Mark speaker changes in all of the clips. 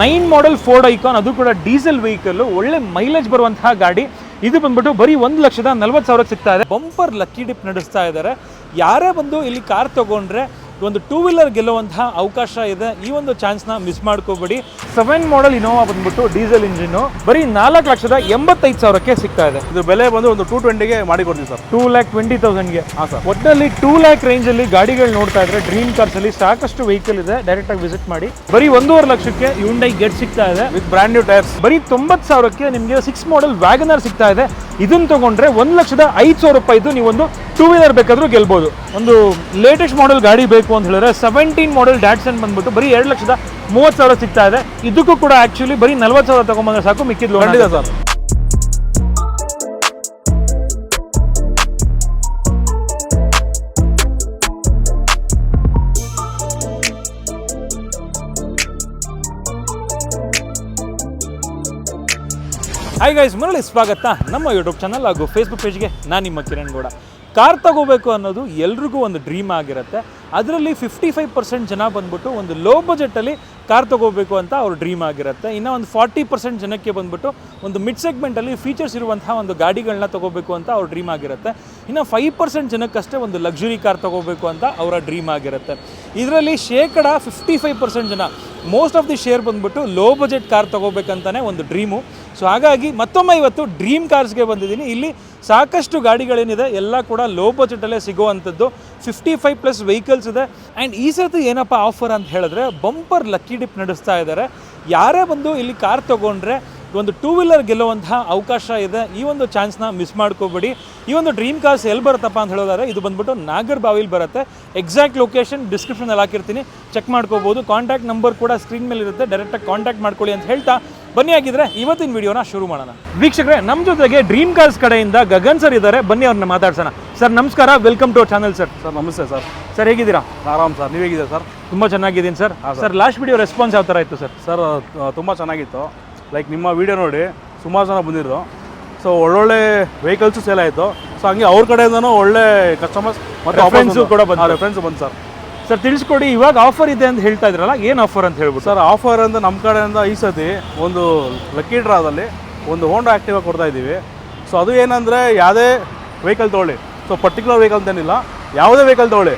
Speaker 1: Nine model Ford Ikon, ಅದು ಕೂಡ diesel vehicle ಒಳ್ಳೆ ಮೈಲೇಜ್ ಬರುವಂತಹ ಗಾಡಿ. ಇದು ಬಂದ್ಬಿಟ್ಟು ಬರೀ ಒಂದು ಲಕ್ಷದ ನಲ್ವತ್ತು ಸಾವಿರಕ್ಕೆ ಸಿಗ್ತಾ ಇದೆ. ಬಂಪರ್ ಲಕ್ಕಿ ಡಿಪ್ ನಡೆಸ್ತಾ ಇದ್ದಾರೆ ಯಾರೇ ಬಂದು ಇಲ್ಲಿ ಕಾರ್ ತಗೊಂಡ್ರೆ ಒಂದು ಟೂ ವೀಲರ್ ಗೆಲ್ಲುವಂತಹ ಅವಕಾಶ ಇದೆ. ಈ ಒಂದು ಚಾನ್ಸ್ನ ಮಿಸ್ ಮಾಡ್ಕೋಬೇಡಿ. ಸೆವೆನ್ ಮಾಡೆಲ್ ಇನೋವಾ ಬಂದ್ಬಿಟ್ಟು ಡೀಸೆಲ್ ಇಂಜಿನ್ ಬರೀ ನಾಲ್ಕು ಲಕ್ಷದ ಎಂಬತ್ತೈದು ಸಾವಿರಕ್ಕೆ ಸಿಗ್ತಾ ಇದೆ.
Speaker 2: ಇದು ಬೆಲೆ ಬಂದು ಒಂದು ಟೂ ಟ್ವೆಂಟಿಗೆ ಮಾಡಿಕೊಡ್ತೀವಿ ಸರ್.
Speaker 1: ಟೂ ಲ್ಯಾಕ್ ಟ್ವೆಂಟಿ ತೌಸಂಡ್ಗೆ
Speaker 2: ಹಾಂ ಸರ್.
Speaker 1: ಒಟ್ಟಿನಲ್ಲಿ ಟೂ ಲ್ಯಾಕ್ ರೇಂಜ್ ಅಲ್ಲಿ ಗಾಡಿಗಳು ನೋಡ್ತಾ ಇದ್ರೆ ಡ್ರೀಮ್ ಕಾರ್ಸ್ ಅಲ್ಲಿ ಸಾಕಷ್ಟು ವೆಹಿಕಲ್ ಇದೆ. ಡೈರೆಕ್ಟ್ ಆಗಿ ವಿಸಿಟ್ ಮಾಡಿ. ಬರೀ ಒಂದೂವರೆ ಲಕ್ಷಕ್ಕೆ ಯುಂಡೈ ಗೆಟ್ ಸಿಗ್ತಾ ಇದೆ.
Speaker 2: ವಿತ್ ಬ್ರ್ಯಾಂಡ್ ನ್ಯೂ ಟೈರ್ಸ್
Speaker 1: ಬರೀ ತೊಂಬತ್ತು ಸಾವಿರಕ್ಕೆ ನಿಮಗೆ ಸಿಕ್ಸ್ ಮಾಡೆಲ್ ವ್ಯಾಗನರ್ ಸಿಗ್ತಾ ಇದೆ. ಇದನ್ನ ತಗೊಂಡ್ರೆ ಒಂದು ಲಕ್ಷದ ಐದು ಸಾವಿರ ರೂಪಾಯಿದು ನೀವೊಂದು ಟೂ ವೀಲರ್ ಬೇಕಾದರೂ ಗೆಲ್ಬೋದು. ಒಂದು ಲೇಟೆಸ್ಟ್ ಮಾಡೆಲ್ ಗಾಡಿ ಬೇಕು ಅಂತ ಹೇಳಿದ್ರೆ ಸೆವೆಂಟೀನ್ ಮಾಡೆಲ್ ಡ್ಯಾಟ್ಸನ್ ಬಂದ್ಬಿಟ್ಟು ಬರೀ ಎರಡು ಲಕ್ಷದ ಮೂವತ್ತು ಸಾವಿರ ಸಿಗ್ತಾ ಇದೆ. ಇದಕ್ಕೂ ಕೂಡ ಆಕ್ಚುಲಿ ಬರೀ ನಲ್ವತ್ತು ಸಾವಿರ ತಗೊಂಬಂದ್ರೆ ಸಾಕು ಮಿಕ್ಕಿದ್ loan
Speaker 2: ಖಂಡಿತ ಸರ್.
Speaker 1: ಹಾಯ್ ಗೈಸ್ ಮರಳಿ ಸ್ವಾಗತ. ನಮ್ಮ ಯೂಟ್ಯೂಬ್ ಚಾನಲ್ ಹಾಗೂ ಫೇಸ್ಬುಕ್ ಪೇಜ್ಗೆ ನಾನು ನಿಮ್ಮ ಕಿರಣ್ ಗೌಡ. ಕಾರ್ ತಗೋಬೇಕು ಅನ್ನೋದು ಎಲ್ರಿಗೂ ಒಂದು ಡ್ರೀಮ್ ಆಗಿರುತ್ತೆ. ಅದರಲ್ಲಿ ಫಿಫ್ಟಿ ಫೈವ್ ಪರ್ಸೆಂಟ್ ಜನ ಬಂದ್ಬಿಟ್ಟು ಒಂದು ಲೋ ಬಜೆಟಲ್ಲಿ ಕಾರ್ ತಗೋಬೇಕು ಅಂತ ಅವ್ರ ಡ್ರೀಮ್ ಆಗಿರುತ್ತೆ. ಇನ್ನು ಒಂದು ಫಾರ್ಟಿ ಪರ್ಸೆಂಟ್ ಜನಕ್ಕೆ ಬಂದ್ಬಿಟ್ಟು ಒಂದು ಮಿಡ್ ಸೆಗ್ಮೆಂಟಲ್ಲಿ ಫೀಚರ್ಸ್ ಇರುವಂತಹ ಒಂದು ಗಾಡಿಗಳನ್ನ ತಗೋಬೇಕು ಅಂತ ಅವ್ರ ಡ್ರೀಮ್ ಆಗಿರುತ್ತೆ. ಇನ್ನು ಫೈವ್ ಪರ್ಸೆಂಟ್ ಜನಕ್ಕಷ್ಟೇ ಒಂದು ಲಕ್ಸುರಿ ಕಾರ್ ತಗೋಬೇಕು ಅಂತ ಅವರ ಡ್ರೀಮ್ ಆಗಿರುತ್ತೆ. ಇದರಲ್ಲಿ ಶೇಕಡ ಫಿಫ್ಟಿ ಫೈವ್ ಪರ್ಸೆಂಟ್ ಜನ ಮೋಸ್ಟ್ ಆಫ್ ದಿ ಶೇರ್ ಬಂದ್ಬಿಟ್ಟು ಲೋ ಬಜೆಟ್ ಕಾರ್ ತೊಗೋಬೇಕಂತಲೇ ಒಂದು ಡ್ರೀಮು ಸೊ ಹಾಗಾಗಿ ಮತ್ತೊಮ್ಮೆ ಇವತ್ತು ಡ್ರೀಮ್ ಕಾರ್ಸ್ಗೆ ಬಂದಿದ್ದೀನಿ. ಇಲ್ಲಿ ಸಾಕಷ್ಟು ಗಾಡಿಗಳೇನಿದೆ, ಎಲ್ಲ ಕೂಡ ಲೋ ಬಜೆಟಲ್ಲೇ ಸಿಗುವಂಥದ್ದು. ಫಿಫ್ಟಿ ಫೈವ್ ಪ್ಲಸ್ ವೆಹಿಕಲ್ಸ್ ಇದೆ. ಆ್ಯಂಡ್ ಈ ಸರ್ತಿ ಏನಪ್ಪ ಆಫರ್ ಅಂತ ಹೇಳಿದ್ರೆ ಬಂಪರ್ ಲಕ್ಕಿ ಡಿಪ್ ನಡೆಸ್ತಾ ಇದ್ದಾರೆ. ಯಾರೇ ಬಂದು ಇಲ್ಲಿ ಕಾರ್ ತೊಗೊಂಡ್ರೆ, ಒಂದು ಟೂ ವೀಲರ್ ಗೆಲ್ಲುವಂತಹ ಅವಕಾಶ ಇದೆ. ಈ ಒಂದು ಚಾನ್ಸ್ನ ಮಿಸ್ ಮಾಡ್ಕೋಬೇಡಿ. ಈ ಒಂದು ಡ್ರೀಮ್ ಕಾರ್ಸ್ ಎಲ್ಲಿ ಬರುತ್ತಪ್ಪ ಅಂತ ಹೇಳೋದಾದ್ರೆ, ಇದು ಬಂದ್ಬಿಟ್ಟು ನಾಗರ್ ಬಾವಿಲಿ ಬರುತ್ತೆ. ಎಕ್ಸಾಕ್ಟ್ ಲೊಕೇಶನ್ ಡಿಸ್ಕ್ರಿಪ್ಷನಲ್ಲಿ ಹಾಕಿರ್ತೀನಿ. ಚೆಕ್ ಮಾಡ್ಕೋಬೋದು. ಕಾಂಟ್ಯಾಕ್ಟ್ ನಂಬರ್ ಕೂಡ ಸ್ಕ್ರೀನ್ ಮೇಲೆ ಇರುತ್ತೆ ಡೈರೆಕ್ಟಾಗಿ ಕಾಂಟ್ಯಾಕ್ಟ್ ಮಾಡ್ಕೊಳ್ಳಿ ಅಂತ ಹೇಳ್ತಾ ಬನ್ನಿ ಆಗಿದ್ರೆ ಇವತ್ತಿನ ವಿಡಿಯೋನ ಶುರು ಮಾಡೋಣ. ವೀಕ್ಷಕರೇ ನಮ್ಮ ಜೊತೆಗೆ ಡ್ರೀಮ್ ಕಾರ್ಸ್ ಕಡೆಯಿಂದ ಗಗನ್ ಸರ್ ಇದ್ದಾರೆ. ಬನ್ನಿ ಅವ್ರನ್ನ ಮಾತಾಡ್ಸೋಣ. ಸರ್ ನಮಸ್ಕಾರ. Welcome to channel sir
Speaker 2: sir ನಮಸ್ತೆ ಸರ್.
Speaker 1: ಸರ್ ಹೇಗಿದ್ದೀರಾ?
Speaker 2: ಆರಾಮ್ ಸರ್. ನೀವು ಹೇಗಿದ್ದೀರಾ ಸರ್?
Speaker 1: ತುಂಬ ಚೆನ್ನಾಗಿದ್ದೀನಿ sir. Sir. Last video response ಯಾವ ಥರ ಇತ್ತು ಸರ್?
Speaker 2: ಸರ್ ತುಂಬ ಚೆನ್ನಾಗಿತ್ತು. ಲೈಕ್ ನಿಮ್ಮ ವಿಡಿಯೋ ನೋಡಿ ಸುಮಾರು ಜನ ಬಂದಿದ್ರು. ಸೊ ಒಳ್ಳೊಳ್ಳೆ ವೆಹಿಕಲ್ಸು ಸೇಲ್ ಆಯಿತು. ಸೊ ಹಂಗೆ ಅವ್ರ ಕಡೆಯಿಂದನೂ ಒಳ್ಳೆ ಕಸ್ಟಮರ್ಸ್
Speaker 1: ಮತ್ತು ಫ್ರೆಂಡ್ಸು ಕೂಡ ಬಂತು.
Speaker 2: ಫ್ರೆಂಡ್ಸ್ ಬಂದು ಸರ್.
Speaker 1: ಸರ್, ತಿಳಿಸ್ಕೊಡಿ, ಇವಾಗ ಆಫರ್ ಇದೆ ಅಂತ ಹೇಳ್ತಾ ಇದ್ರಲ್ಲ, ಏನು ಆಫರ್ ಅಂತ ಹೇಳ್ಬಿಟ್ಟು?
Speaker 2: ಸರ್ ಆಫರ್ ಅಂತ ನಮ್ಮ ಕಡೆಯಿಂದ ಈ ಸತಿ ಒಂದು ಲಕ್ಕಿ ಡ್ರಾದಲ್ಲಿ ಒಂದು ಹೋಂಡಾ ಆ್ಯಕ್ಟಿವ ಕೊಡ್ತಾ ಇದ್ದೀವಿ. ಸೊ ಅದು ಏನಂದರೆ ಯಾವುದೇ ವೆಹಿಕಲ್ ತೊಗೊಳ್ಳಿ. ಸೊ ಪರ್ಟಿಕ್ಯುಲರ್ ವೆಹಿಕಲ್ ಅಂತೇನಿಲ್ಲ ಯಾವುದೇ ವೆಹಿಕಲ್ ತೊಗೊಳ್ಳಿ.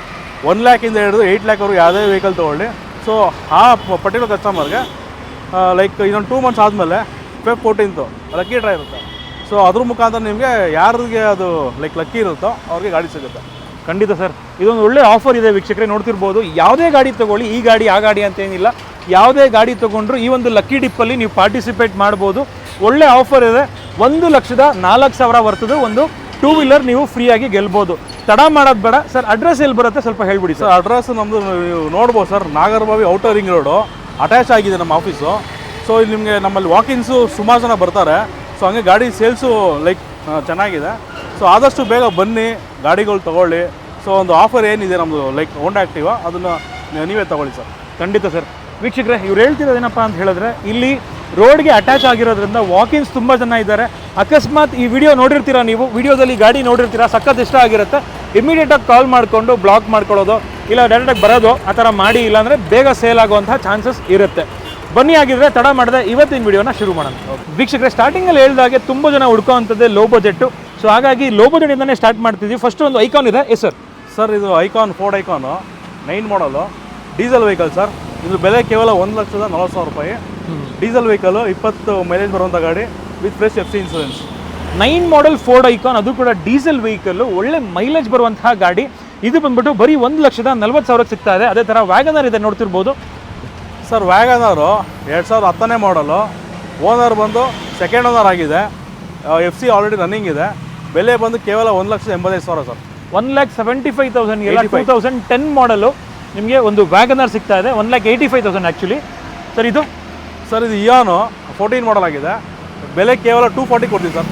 Speaker 2: ಒನ್ ಲ್ಯಾಕಿಂದ ಹಿಡಿದು ಏಯ್ಟ್ ಲ್ಯಾಕ್ವರೆಗೂ ಯಾವುದೇ ವೆಹಿಕಲ್ ತೊಗೊಳ್ಳಿ. ಸೊ ಆ ಪರ್ಟಿಕ್ಯುಲರ್ ಕಸ್ಟಮರ್ಗೆ ಲೈಕ್ ಇನ್ನೊಂದು ಟೂ ಮಂತ್ಸ್ ಆದಮೇಲೆ ಫೆಬ್ ಫೋರ್ಟೀನ್ತು ಲಕ್ಕಿ ಡ್ರಾ ಇರುತ್ತೆ. ಸೊ ಅದ್ರ ಮುಖಾಂತರ ನಿಮಗೆ ಯಾರಿಗೆ ಅದು ಲೈಕ್ ಲಕ್ಕಿ ಇರುತ್ತೋ ಅವ್ರಿಗೆ ಗಾಡಿ ಸಿಗುತ್ತೆ.
Speaker 1: ಖಂಡಿತ ಸರ್. ಇದೊಂದು ಒಳ್ಳೆ ಆಫರ್ ಇದೆ ವೀಕ್ಷಕರೇ, ನೋಡ್ತಿರ್ಬೋದು. ಯಾವುದೇ ಗಾಡಿ ತೊಗೊಳ್ಳಿ, ಈ ಗಾಡಿ, ಆ ಗಾಡಿ ಅಂತ ಏನಿಲ್ಲ ಯಾವುದೇ ಗಾಡಿ ತೊಗೊಂಡ್ರು ಈ ಒಂದು ಲಕ್ಕಿ ಡಿಪ್ಪಲ್ಲಿ ನೀವು ಪಾರ್ಟಿಸಿಪೇಟ್ ಮಾಡ್ಬೋದು. ಒಳ್ಳೆ ಆಫರ್ ಇದೆ. ಒಂದು ಲಕ್ಷದ ನಾಲ್ಕು ಸಾವಿರ ಬರ್ತದೆ ಒಂದು ಟೂ ವೀಲರ್ ನೀವು ಫ್ರೀಯಾಗಿ ಗೆಲ್ಬೋದು. ತಡ ಮಾಡೋದು ಬೇಡ. ಸರ್ ಅಡ್ರೆಸ್ ಎಲ್ಲಿ ಬರುತ್ತೆ? ಸ್ವಲ್ಪ ಹೇಳ್ಬಿಡಿ ಸರ್.
Speaker 2: ಅಡ್ರೆಸ್ ನಮ್ಮದು ನೀವು ನೋಡ್ಬೋದು sir. Nagarbhavi outer ring road attach ಆಗಿದೆ ನಮ್ಮ ಆಫೀಸು ಸೊ ಇಲ್ಲಿ ನಿಮಗೆ ನಮ್ಮಲ್ಲಿ ವಾಕಿನ್ಸು ಸುಮಾರು ಜನ ಬರ್ತಾರೆ. ಸೊ ಹಂಗೆ ಗಾಡಿ ಸೇಲ್ಸು ಲೈಕ್ ಚೆನ್ನಾಗಿದೆ. ಸೊ ಆದಷ್ಟು ಬೇಗ ಬನ್ನಿ, ಗಾಡಿಗಳು ತೊಗೊಳ್ಳಿ. ಸೊ ಒಂದು ಆಫರ್ ಏನಿದೆ ನಮ್ಮದು ಲೈಕ್ ಹೋಂಡಾ ಆ್ಯಕ್ಟಿವ ಅದನ್ನು ನೀವೇ ತೊಗೊಳ್ಳಿ ಸರ್
Speaker 1: ಖಂಡಿತ ಸರ್ ವೀಕ್ಷಕರೇ, ಇವ್ರು ಹೇಳ್ತಿರೋದೇನಪ್ಪ ಅಂತ ಹೇಳಿದ್ರೆ, ಇಲ್ಲಿ ರೋಡ್ಗೆ ಅಟ್ಯಾಚ್ ಆಗಿರೋದ್ರಿಂದ ವಾಕಿಂಗ್ಸ್ ತುಂಬ ಜನ ಇದ್ದಾರೆ. ಅಕಸ್ಮಾತ್ ಈ ವಿಡಿಯೋ ನೋಡಿರ್ತೀರಾ ನೀವು? ವಿಡಿಯೋದಲ್ಲಿ ಗಾಡಿ ನೋಡಿರ್ತೀರಾ? ಸಖತ್ ಇಷ್ಟ ಆಗಿರುತ್ತೆ. ಇಮಿಡಿಯೇಟಾಗಿ ಕಾಲ್ ಮಾಡಿಕೊಂಡು ಬ್ಲಾಕ್ ಮಾಡ್ಕೊಳ್ಳೋದು, ಇಲ್ಲ ಡೈರೆಕ್ಟಾಗಿ ಬರೋದು, ಆ ಥರ ಮಾಡಿ, ಇಲ್ಲಾಂದರೆ ಬೇಗ ಸೇಲ್ ಆಗುವಂಥ ಚಾನ್ಸಸ್ ಇರುತ್ತೆ. ಬನ್ನಿ ಆಗಿದ್ರೆ ತಡ ಮಾಡದೆ ಇವತ್ತಿನ ವಿಡಿಯೋನ ಶುರು ಮಾಡೋಣ. ವೀಕ್ಷಕರೇ ಸ್ಟಾರ್ಟಿಂಗಲ್ಲಿ ಹೇಳಿದಾಗೆ ತುಂಬ ಜನ ಹುಡ್ಕೋವಂಥದ್ದೇ ಲೋ ಬಜೆಟ್ಟು ಸೊ ಹಾಗಾಗಿ ಲೋ ಬಜೆಟಿಂದನೇ ಸ್ಟಾರ್ಟ್ ಮಾಡ್ತಿದ್ವಿ. ಫಸ್ಟ್ ಒಂದು ಐಕಾನ್ ಇದೆ. ಎಸ್ ಸರ್
Speaker 2: ಸರ್ ಇದು Ikon Ford Ikon nine model diesel vehicle sir ಇದು ಬೆಲೆ ಕೇವಲ ಒಂದು ಲಕ್ಷದ ನಲ್ವತ್ತು ಸಾವಿರ ರೂಪಾಯಿ. ಡೀಸೆಲ್ ವೆಹಿಕಲ್ ಇಪ್ಪತ್ತು ಮೈಲೇಜ್ ಬರುವಂಥ ಗಾಡಿ with fresh F C insurance
Speaker 1: nine model Ford Ikon ಅದು ಕೂಡ ಡೀಸೆಲ್ ವೆಹಿಕಲ್ ಒಳ್ಳೆ ಮೈಲೇಜ್ ಬರುವಂತಹ ಗಾಡಿ. ಇದು ಬಂದ್ಬಿಟ್ಟು ಬರೀ ಒಂದು ಲಕ್ಷದ ನಲ್ವತ್ತು ಸಾವಿರಕ್ಕೆ ಸಿಗ್ತಾ ಇದೆ. ಅದೇ ಥರ ವ್ಯಾಗನರ್ ಇದೆ ನೋಡ್ತಿರ್ಬೋದು.
Speaker 2: ಸರ್ ವ್ಯಾಗನರು ಎರಡು ಸಾವಿರದ ಹತ್ತನೇ ಮಾಡಲು ಓನರ್ ಬಂದು ಸೆಕೆಂಡ್ ಓನರ್ ಆಗಿದೆ. ಎಫ್ ಸಿ ಆಲ್ರೆಡಿ ರನ್ನಿಂಗ್ ಇದೆ. ಬೆಲೆ ಬಂದು ಕೇವಲ ಒಂದು ಲಕ್ಷದ ಎಂಬತ್ತೈದು ಸಾವಿರ sir.
Speaker 1: One lakh seventy five thousand ಎಲ್ಲ ಟೂ ತೌಸಂಡ್ ಟೆನ್ ಮಾಡಲು ನಿಮಗೆ ಒಂದು ವ್ಯಾಗನರ್ ಸಿಗ್ತಾ ಇದೆ. One lakh eighty five thousand actually sir ಇದು?
Speaker 2: ಸರ್ ಇದು ಇಯಾನು ಫೋರ್ಟೀನ್ ಮಾಡಲ್ ಆಗಿದೆ. ಬೆಲೆ ಕೇವಲ ಟೂ ಫಾರ್ಟಿ ಕೊಡ್ತೀವಿ sir.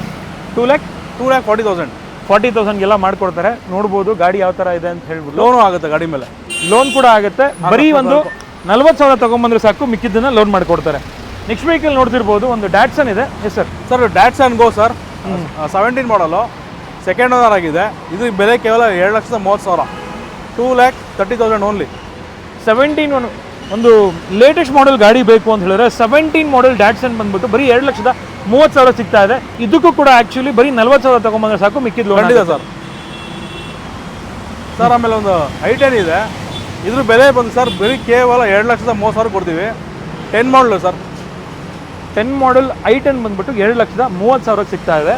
Speaker 1: Two lakh
Speaker 2: two lakh forty thousand
Speaker 1: forty ತೌಸಂಡ್ಗೆಲ್ಲ ಮಾಡಿಕೊಡ್ತಾರೆ. ನೋಡ್ಬೋದು ಗಾಡಿ ಯಾವ ಥರ ಇದೆ ಅಂತ ಹೇಳ್ಬಿಟ್ಟು.
Speaker 2: ಲೋನು ಆಗುತ್ತೆ ಗಾಡಿ ಮೇಲೆ.
Speaker 1: ಲೋನ್ ಕೂಡ ಆಗುತ್ತೆ. ಬರೀ ಒಂದು ನಲ್ವತ್ತು ಸಾವಿರ ತೊಗೊಂಬಂದ್ರೆ ಸಾಕು ಮಿಕ್ಕಿದ್ದನ್ನು ಲೋನ್ ಮಾಡಿಕೊಡ್ತಾರೆ. ನೆಕ್ಸ್ಟ್ ವೆಹಿಕಲ್ ನೋಡ್ತಿರ್ಬೋದು ಒಂದು ಡ್ಯಾಟ್ಸನ್ ಇದೆ. Yes sir
Speaker 2: sir Datsun and go sir seventeen model second owner ಆಗಿದೆ. ಇದು ಬೆಲೆ ಕೇವಲ ಎರಡು ಲಕ್ಷದ ಮೂವತ್ತು ಸಾವಿರ. Two lakh thirty thousand only
Speaker 1: seventeen one ಒಂದು ಲೇಟೆಸ್ಟ್ ಮಾಡೆಲ್ ಗಾಡಿ ಬೇಕು ಅಂತ ಹೇಳಿದ್ರೆ ಸೆವೆಂಟೀನ್ ಮಾಡೆಲ್ ಡ್ಯಾಟ್ಸನ್ ಬಂದ್ಬಿಟ್ಟು ಬರೀ ಎರಡು ಲಕ್ಷದ ಮೂವತ್ತು ಸಾವಿರ ಸಿಗ್ತಾ ಇದೆ. ಇದಕ್ಕೂ ಕೂಡ ಆ್ಯಕ್ಚುಲಿ ಬರೀ ನಲ್ವತ್ತು ಸಾವಿರ ತೊಗೊಂಬಂದ್ರೆ ಸಾಕು ಮಿಕ್ಕಿದ್ದು
Speaker 2: ಖಂಡಿತ ಸರ್ ಸರ್ ಆಮೇಲೆ ಒಂದು ಐ ಟೆನ್ ಇದೆ. ಇದ್ರ ಬೆಲೆ ಬಂದು ಸರ್, ಬರೀ ಕೇವಲ ಎರಡು ಲಕ್ಷದ ಮೂವತ್ತು ಸಾವಿರ ಕೊಡ್ತೀವಿ. Ten model sir.
Speaker 1: Ten model I ten ಬಂದ್ಬಿಟ್ಟು ಎರಡು ಲಕ್ಷದ ಮೂವತ್ತು ಸಾವಿರಕ್ಕೆ ಸಿಗ್ತಾ ಇದೆ.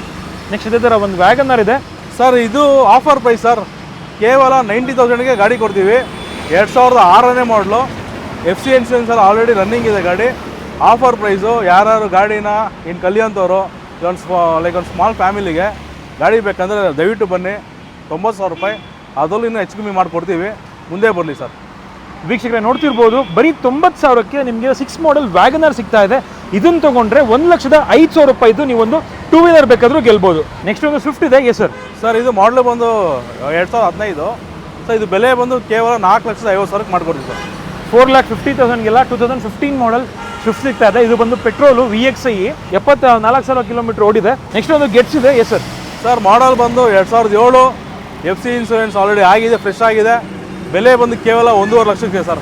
Speaker 1: ನೆಕ್ಸ್ಟ್ ಇದೇ ಒಂದು ವ್ಯಾಗನರ್ ಇದೆ.
Speaker 2: ಸರ್ ಇದು ಆಫರ್ ಪ್ರೈಸ್ ಸರ್. ಕೇವಲ ನೈಂಟಿ ತೌಸಂಡ್ಗೆ ಗಾಡಿ ಕೊಡ್ತೀವಿ. ಎರಡು ಸಾವಿರದ ಆರನೇ ಮಾಡಲು ಎಫ್ ಸಿ ಇನ್ಸೂರೆನ್ಸ್ ಎಲ್ಲ ಆಲ್ರೆಡಿ ರನ್ನಿಂಗ್ ಇದೆ ಗಾಡಿ. ಆಫರ್ ಪ್ರೈಸು ಯಾರ್ಯಾರು ಗಾಡಿನ ಇನ್ನು ಕಲಿಯೋಂಥವ್ರು ಒಂದು ಸ್ಮಾ ಲೈಕ್ ಒಂದು ಸ್ಮಾಲ್ ಫ್ಯಾಮಿಲಿಗೆ ಗಾಡಿ ಬೇಕಂದರೆ ದಯವಿಟ್ಟು ಬನ್ನಿ. ತೊಂಬತ್ತು ಸಾವಿರ ರೂಪಾಯಿ. ಅದರಲ್ಲೂ ಇನ್ನೂ ಹೆಚ್ಚು ಕಮ್ಮಿ ಮಾಡಿಕೊಡ್ತೀವಿ. ಮುಂದೆ ಬರಲಿ ಸರ್.
Speaker 1: ವೀಕ್ಷಕರೇ ನೋಡ್ತಿರ್ಬೋದು ಬರೀ ತೊಂಬತ್ತು ಸಾವಿರಕ್ಕೆ ನಿಮಗೆ ಸಿಕ್ಸ್ ಮಾಡೆಲ್ ವ್ಯಾಗನರ್ ಸಿಗ್ತಾ ಇದೆ. ಇದನ್ನು ತೊಗೊಂಡ್ರೆ ಒಂದು ಲಕ್ಷದ ಐದು ಸಾವಿರ ರೂಪಾಯಿದು ನೀವೊಂದು ಟೂ ವೀಲರ್ ಬೇಕಾದರೂ ಗೆಲ್ಬೋದು. ನೆಕ್ಸ್ಟ್ ಒಂದು ಸ್ವಿಫ್ಟ್ ಇದೆ. ಎಸ್ ಸರ್
Speaker 2: ಸರ್ ಇದು ಮಾಡಲ್ ಬಂದು ಎರಡು ಸಾವಿರದ ಹದಿನೈದು. ಸರ್ ಇದು ಬೆಲೆ ಬಂದು ಕೇವಲ ನಾಲ್ಕು ಲಕ್ಷದ ಐವತ್ತು ಸಾವಿರಕ್ಕೆ ಮಾಡ್ಕೊಡ್ತೀವಿ sir
Speaker 1: four lakh fifty ತೌಸಂಡ್ಗೆಲ್ಲ two thousand fifteen model Swift ಸಿಗ್ತಾ ಇದೆ. ಇದು ಬಂದು ಪೆಟ್ರೋಲು ವಿ ಎಕ್ಸ್ ಐ ಎಪ್ಪತ್ತ ನಾಲ್ಕು ಸಾವಿರ ಕಿಲೋಮೀಟರ್ ಓಡಿದೆ. ನೆಕ್ಸ್ಟ್ ಒಂದು ಗೆಟ್ಸ್ ಇದೆ. ಎಸ್ ಸರ್
Speaker 2: ಸರ್ ಮಾಡಲ್ ಬಂದು ಎರಡು ಸಾವಿರದ ಏಳು. ಎಫ್ ಸಿ ಇನ್ಸೂರೆನ್ಸ್ ಆಲ್ರೆಡಿ ಆಗಿದೆ ಫ್ರೆಶ್ ಆಗಿದೆ. ಬೆಲೆ ಬಂದು ಕೇವಲ ಒಂದೂವರೆ ಲಕ್ಷಕ್ಕೆ ಸರ್.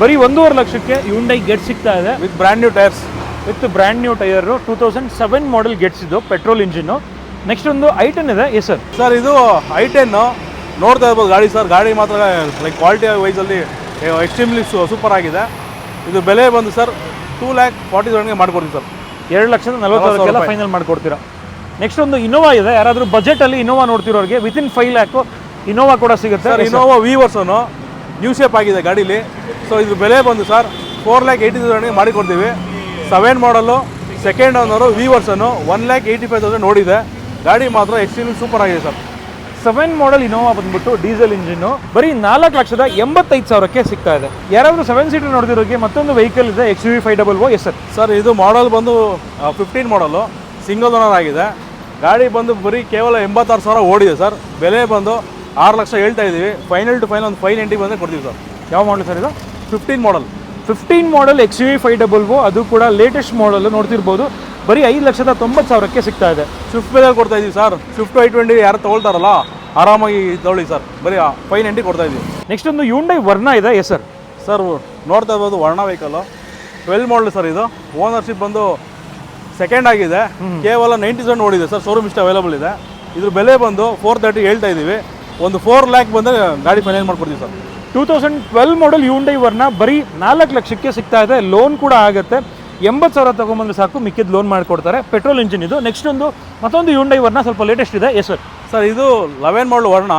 Speaker 1: ಬರೀ ಒಂದೂವರೆ ಲಕ್ಷಕ್ಕೆ ಯುಂಡೈ ಗೆಟ್ ಸಿಗ್ತಾ ಇದೆ.
Speaker 2: With brand new tyres
Speaker 1: with brand new tyre two thousand seven model Getz ಇದು ಪೆಟ್ರೋಲ್ ಇಂಜಿನ್ನು ನೆಕ್ಸ್ಟ್ ಒಂದು ಐ ಟೆನ್ ಇದೆ. ಎಸ್ ಸರ್
Speaker 2: ಸರ್ ಇದು ಐ ಟೆನ್ನು ನೋಡ್ತಾ ಇರ್ಬೋದು ಗಾಡಿ ಸರ್ ಗಾಡಿ ಮಾತ್ರ ಲೈಕ್ ಕ್ವಾಲಿಟಿ ವೈಸಲ್ಲಿ ಎಕ್ಸ್ಟ್ರೀಮ್ಲಿ ಸೂಪರ್ ಆಗಿದೆ. ಇದು ಬೆಲೆ ಬಂದು ಸರ್ ಟೂ ಲ್ಯಾಕ್ ಫಾರ್ಟಿ ತೌಸಂಡ್ಗೆ ಮಾಡ್ಕೊಡ್ತೀವಿ ಸರ್
Speaker 1: ಎರಡು ಲಕ್ಷದ ನಲವತ್ತು ಫೈನಲ್ ಮಾಡ್ಕೊಡ್ತೀರಾ. ನೆಕ್ಸ್ಟ್ ಒಂದು ಇನೋವಾ ಇದೆ. ಯಾರಾದರೂ ಬಜೆಟಲ್ಲಿ ಇನೋವಾ ನೋಡ್ತಿರೋರಿಗೆ ವಿತಿನ್ ಫೈವ್ ಲ್ಯಾಕು ಇನೋವಾ ಕೂಡ ಸಿಗುತ್ತೆ.
Speaker 2: Sir Innova V version new shape ಆಗಿದೆ ಗಾಡೀಲಿ. ಸೊ ಇದು ಬೆಲೆ ಬಂದು ಸರ್ ಫೋರ್ ಲ್ಯಾಕ್ ಏಯ್ಟಿ ತೌಸಂಡ್ಗೆ ಮಾಡಿಕೊಡ್ತೀವಿ. Seven model second owner V version one lakh eighty five thousand ನೋಡಿದೆ. ಗಾಡಿ ಮಾತ್ರ ಎಕ್ಸ್ಟ್ರೀಮ್ ಸೂಪರ್ ಆಗಿದೆ ಸರ್
Speaker 1: ಸೆವೆನ್ ಮಾಡೆಲ್ ಇನೋವಾ ಬಂದ್ಬಿಟ್ಟು ಡೀಸೆಲ್ ಇಂಜಿನ್ನು ಬರೀ ನಾಲ್ಕು ಲಕ್ಷದ ಎಂಬತ್ತೈದು ಸಾವಿರಕ್ಕೆ ಸಿಗ್ತಾ ಇದೆ. ಯಾರಾದರೂ ಸೆವೆನ್ ಸೀಟರ್ ನೋಡ್ತಿರೋರಿಗೆ ಮತ್ತೊಂದು ವೆಹಿಕಲ್ ಇದೆ X U five double O yes sir
Speaker 2: sir ಇದು ಮಾಡಲ್ ಬಂದು ಫಿಫ್ಟೀನ್ ಮಾಡಲು ಸಿಂಗಲ್ ಓನರ್ ಆಗಿದೆ. ಗಾಡಿ ಬಂದು ಬರೀ ಕೇವಲ ಎಂಬತ್ತಾರು ಸಾವಿರ ಓಡಿದೆ ಸರ್ ಬೆಲೆ ಬಂದು ಆರು ಲಕ್ಷ ಹೇಳ್ತಾ ಇದ್ದೀವಿ. ಫೈನಲ್ ಟು ಫೈನಲ್ ಒಂದು ಫೈವ್ ನೈಂಟಿ ಬಂದರೆ ಕೊಡ್ತೀವಿ ಸರ್
Speaker 1: ಯಾವ ಮಾಡಲ್ ಸರ್ ಇದು?
Speaker 2: Fifteen model
Speaker 1: fifteen model X U five double O ಅದು ಕೂಡ ಲೇಟೆಸ್ಟ್ ಮಾಡೆಲ್ ನೋಡ್ತಿರ್ಬೋದು. ಬರೀ ಐದು ಲಕ್ಷದ ತೊಂಬತ್ತು ಸಾವಿರಕ್ಕೆ ಸಿಗ್ತಾ ಇದೆ.
Speaker 2: ಸ್ವಿಫ್ಟ್ ಬೇರೆ ಕೊಡ್ತಾ ಇದ್ದೀವಿ ಸರ್ ಸ್ವಿಫ್ಟ್ ಐ ಟ್ವೆಂಟಿ ಯಾರು ತೊಗೊಳ್ತಾರಲ್ಲ ಆರಾಮಾಗಿ ತೊಗೊಳ್ಳಿ ಸರ್ ಬರೀ ಫೈವ್ ನೈಂಟಿ ಕೊಡ್ತಾ ಇದ್ದೀವಿ
Speaker 1: ನೆಕ್ಸ್ಟ್ ಒಂದು ಯೂಂಡೈ ವರ್ಣ ಇದೆ ಎಸ್ ಸರ್
Speaker 2: ಸರ್ ನೋಡ್ತಾ ಇರ್ಬೋದು Verna vehicle twelve model sir ಇದು. ಓನರ್ಶಿಪ್ ಬಂದು ಸೆಕೆಂಡ್ ಆಗಿದೆ. ಕೇವಲ ನೈಂಟಿ ಸೆವೆನ್ ಓಡಿದೆ ಸರ್ ಶೋರೂಮ್ ಇಷ್ಟು ಅವೈಲೇಬಲ್ ಇದೆ. ಇದ್ರ ಬೆಲೆ ಬಂದು ಫೋರ್ ತರ್ಟಿ ಹೇಳ್ತಾ ಇದ್ದೀವಿ ಒಂದು ಫೋರ್ ಲ್ಯಾಕ್ ಬಂದರೆ ಗಾಡಿ ಫೈನಲ್ ಮಾಡ್ಕೊಡ್ತೀವಿ sir.
Speaker 1: Two thousand twelve model Hyundai Verna ಬರೀ ನಾಲ್ಕು ಲಕ್ಷಕ್ಕೆ ಸಿಗ್ತಾ ಇದೆ. ಲೋನ್ ಕೂಡ ಆಗುತ್ತೆ. ಎಂಬತ್ತು ಸಾವಿರ ತೊಗೊಂಬಂದ್ರೆ ಸಾಕು. ಮಿಕ್ಕಿದ್ದು ಲೋನ್ ಮಾಡಿಕೊಡ್ತಾರೆ. ಪೆಟ್ರೋಲ್ ಇಂಜಿನ್ ಇದು. ನೆಕ್ಸ್ಟ್ ಒಂದು ಮತ್ತೊಂದು ಯೂಂಡೈ ವರ್ನ ಸ್ವಲ್ಪ ಲೇಟೆಸ್ಟ್ ಇದೆ. ಎಸ್ ಸರ್
Speaker 2: ಸರ್ ಇದು eleven model Verna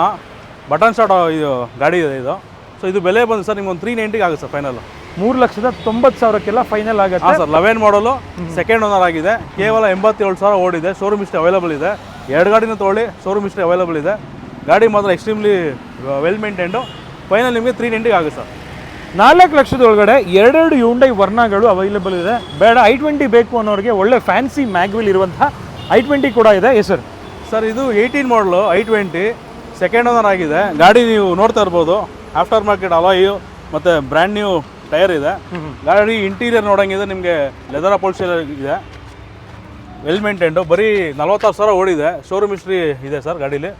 Speaker 2: button start ಇದು ಗಾಡಿ ಇದೆ ಇದು. ಸೊ ಇದು ಬೆಲೆ ಬಂದು ಸರ್ ನಿಮ್ಗೆ ಒಂದು ತ್ರೀ ನೈಂಟಿಗೆ ಆಗುತ್ತೆ ಸರ್ ಫೈನಲ್
Speaker 1: ಮೂರು ಲಕ್ಷದ ತೊಂಬತ್ತು ಸಾವಿರಕ್ಕೆಲ್ಲ ಫೈನಲ್ ಆಗುತ್ತೆ.
Speaker 2: Sir eleven model second owner ಆಗಿದೆ. ಕೇವಲ ಎಂಬತ್ತೇಳು ಸಾವಿರ ಓಡಿದೆ. ಶೋರೂಮ್ ಇಷ್ಟೇ ಅವೈಲೇಬಲ್ ಇದೆ. ಎರಡು ಗಾಡಿನ ತೊಗೊಳ್ಳಿ. ಶೋರೂಮ್ ಇಷ್ಟೇ ಅವೈಲೇಬಲ್ ಇದೆ. ಗಾಡಿ ಮಾತ್ರ ಎಕ್ಸ್ಟ್ರೀಮ್ಲಿ ವೆಲ್ ಮೇಂಟೈನ್ಡು ಫೈನಲ್ ನಿಮಗೆ ತ್ರೀ ನೈಂಟಿಗೆ ಆಗುತ್ತೆ ಸರ್
Speaker 1: ನಾಲ್ಕು ಲಕ್ಷದ ಒಳಗಡೆ ಎರಡೆರಡು ಯುಂಡೈ ವರ್ಣಗಳು ಅವೈಲೇಬಲ್ ಇದೆ. ಬೇಡ ಐ ಟ್ವೆಂಟಿ ಬೇಕು ಅನ್ನೋರಿಗೆ ಒಳ್ಳೆ ಫ್ಯಾನ್ಸಿ ಮ್ಯಾಗ್ವಿಲ್ ಇರುವಂತಹ ಐ ಟ್ವೆಂಟಿ ಕೂಡ ಇದೆ. ಎಸ್ ಸರ್
Speaker 2: ಸರ್ ಇದು eighteen model I twenty second owner ಆಗಿದೆ. ಗಾಡಿ ನೀವು ನೋಡ್ತಾ ಇರ್ಬೋದು. ಆಫ್ಟರ್ ಮಾರ್ಕೆಟ್ ಅಲಾಯು ಮತ್ತು ಬ್ರ್ಯಾಂಡ್ ನ್ಯೂ ಟೈರ್ ಇದೆ. ಗಾಡಿ ಇಂಟೀರಿಯರ್ ನೋಡೋಂಗಿದೆ ನಿಮಗೆ ಲೆದರ್ ಅಪೋಲ್ಸರ್ ಇದೆ. ವೆಲ್ ಮೇಂಟೈನ್ಡು ಬರೀ ನಲ್ವತ್ತಾರು ಸಾವಿರ ಓಡಿದೆ. ಶೋರೂಮ್ ಹಿಸ್ಟ್ರಿ ಇದೆ ಸರ್ ಗಾಡೀಲಿ.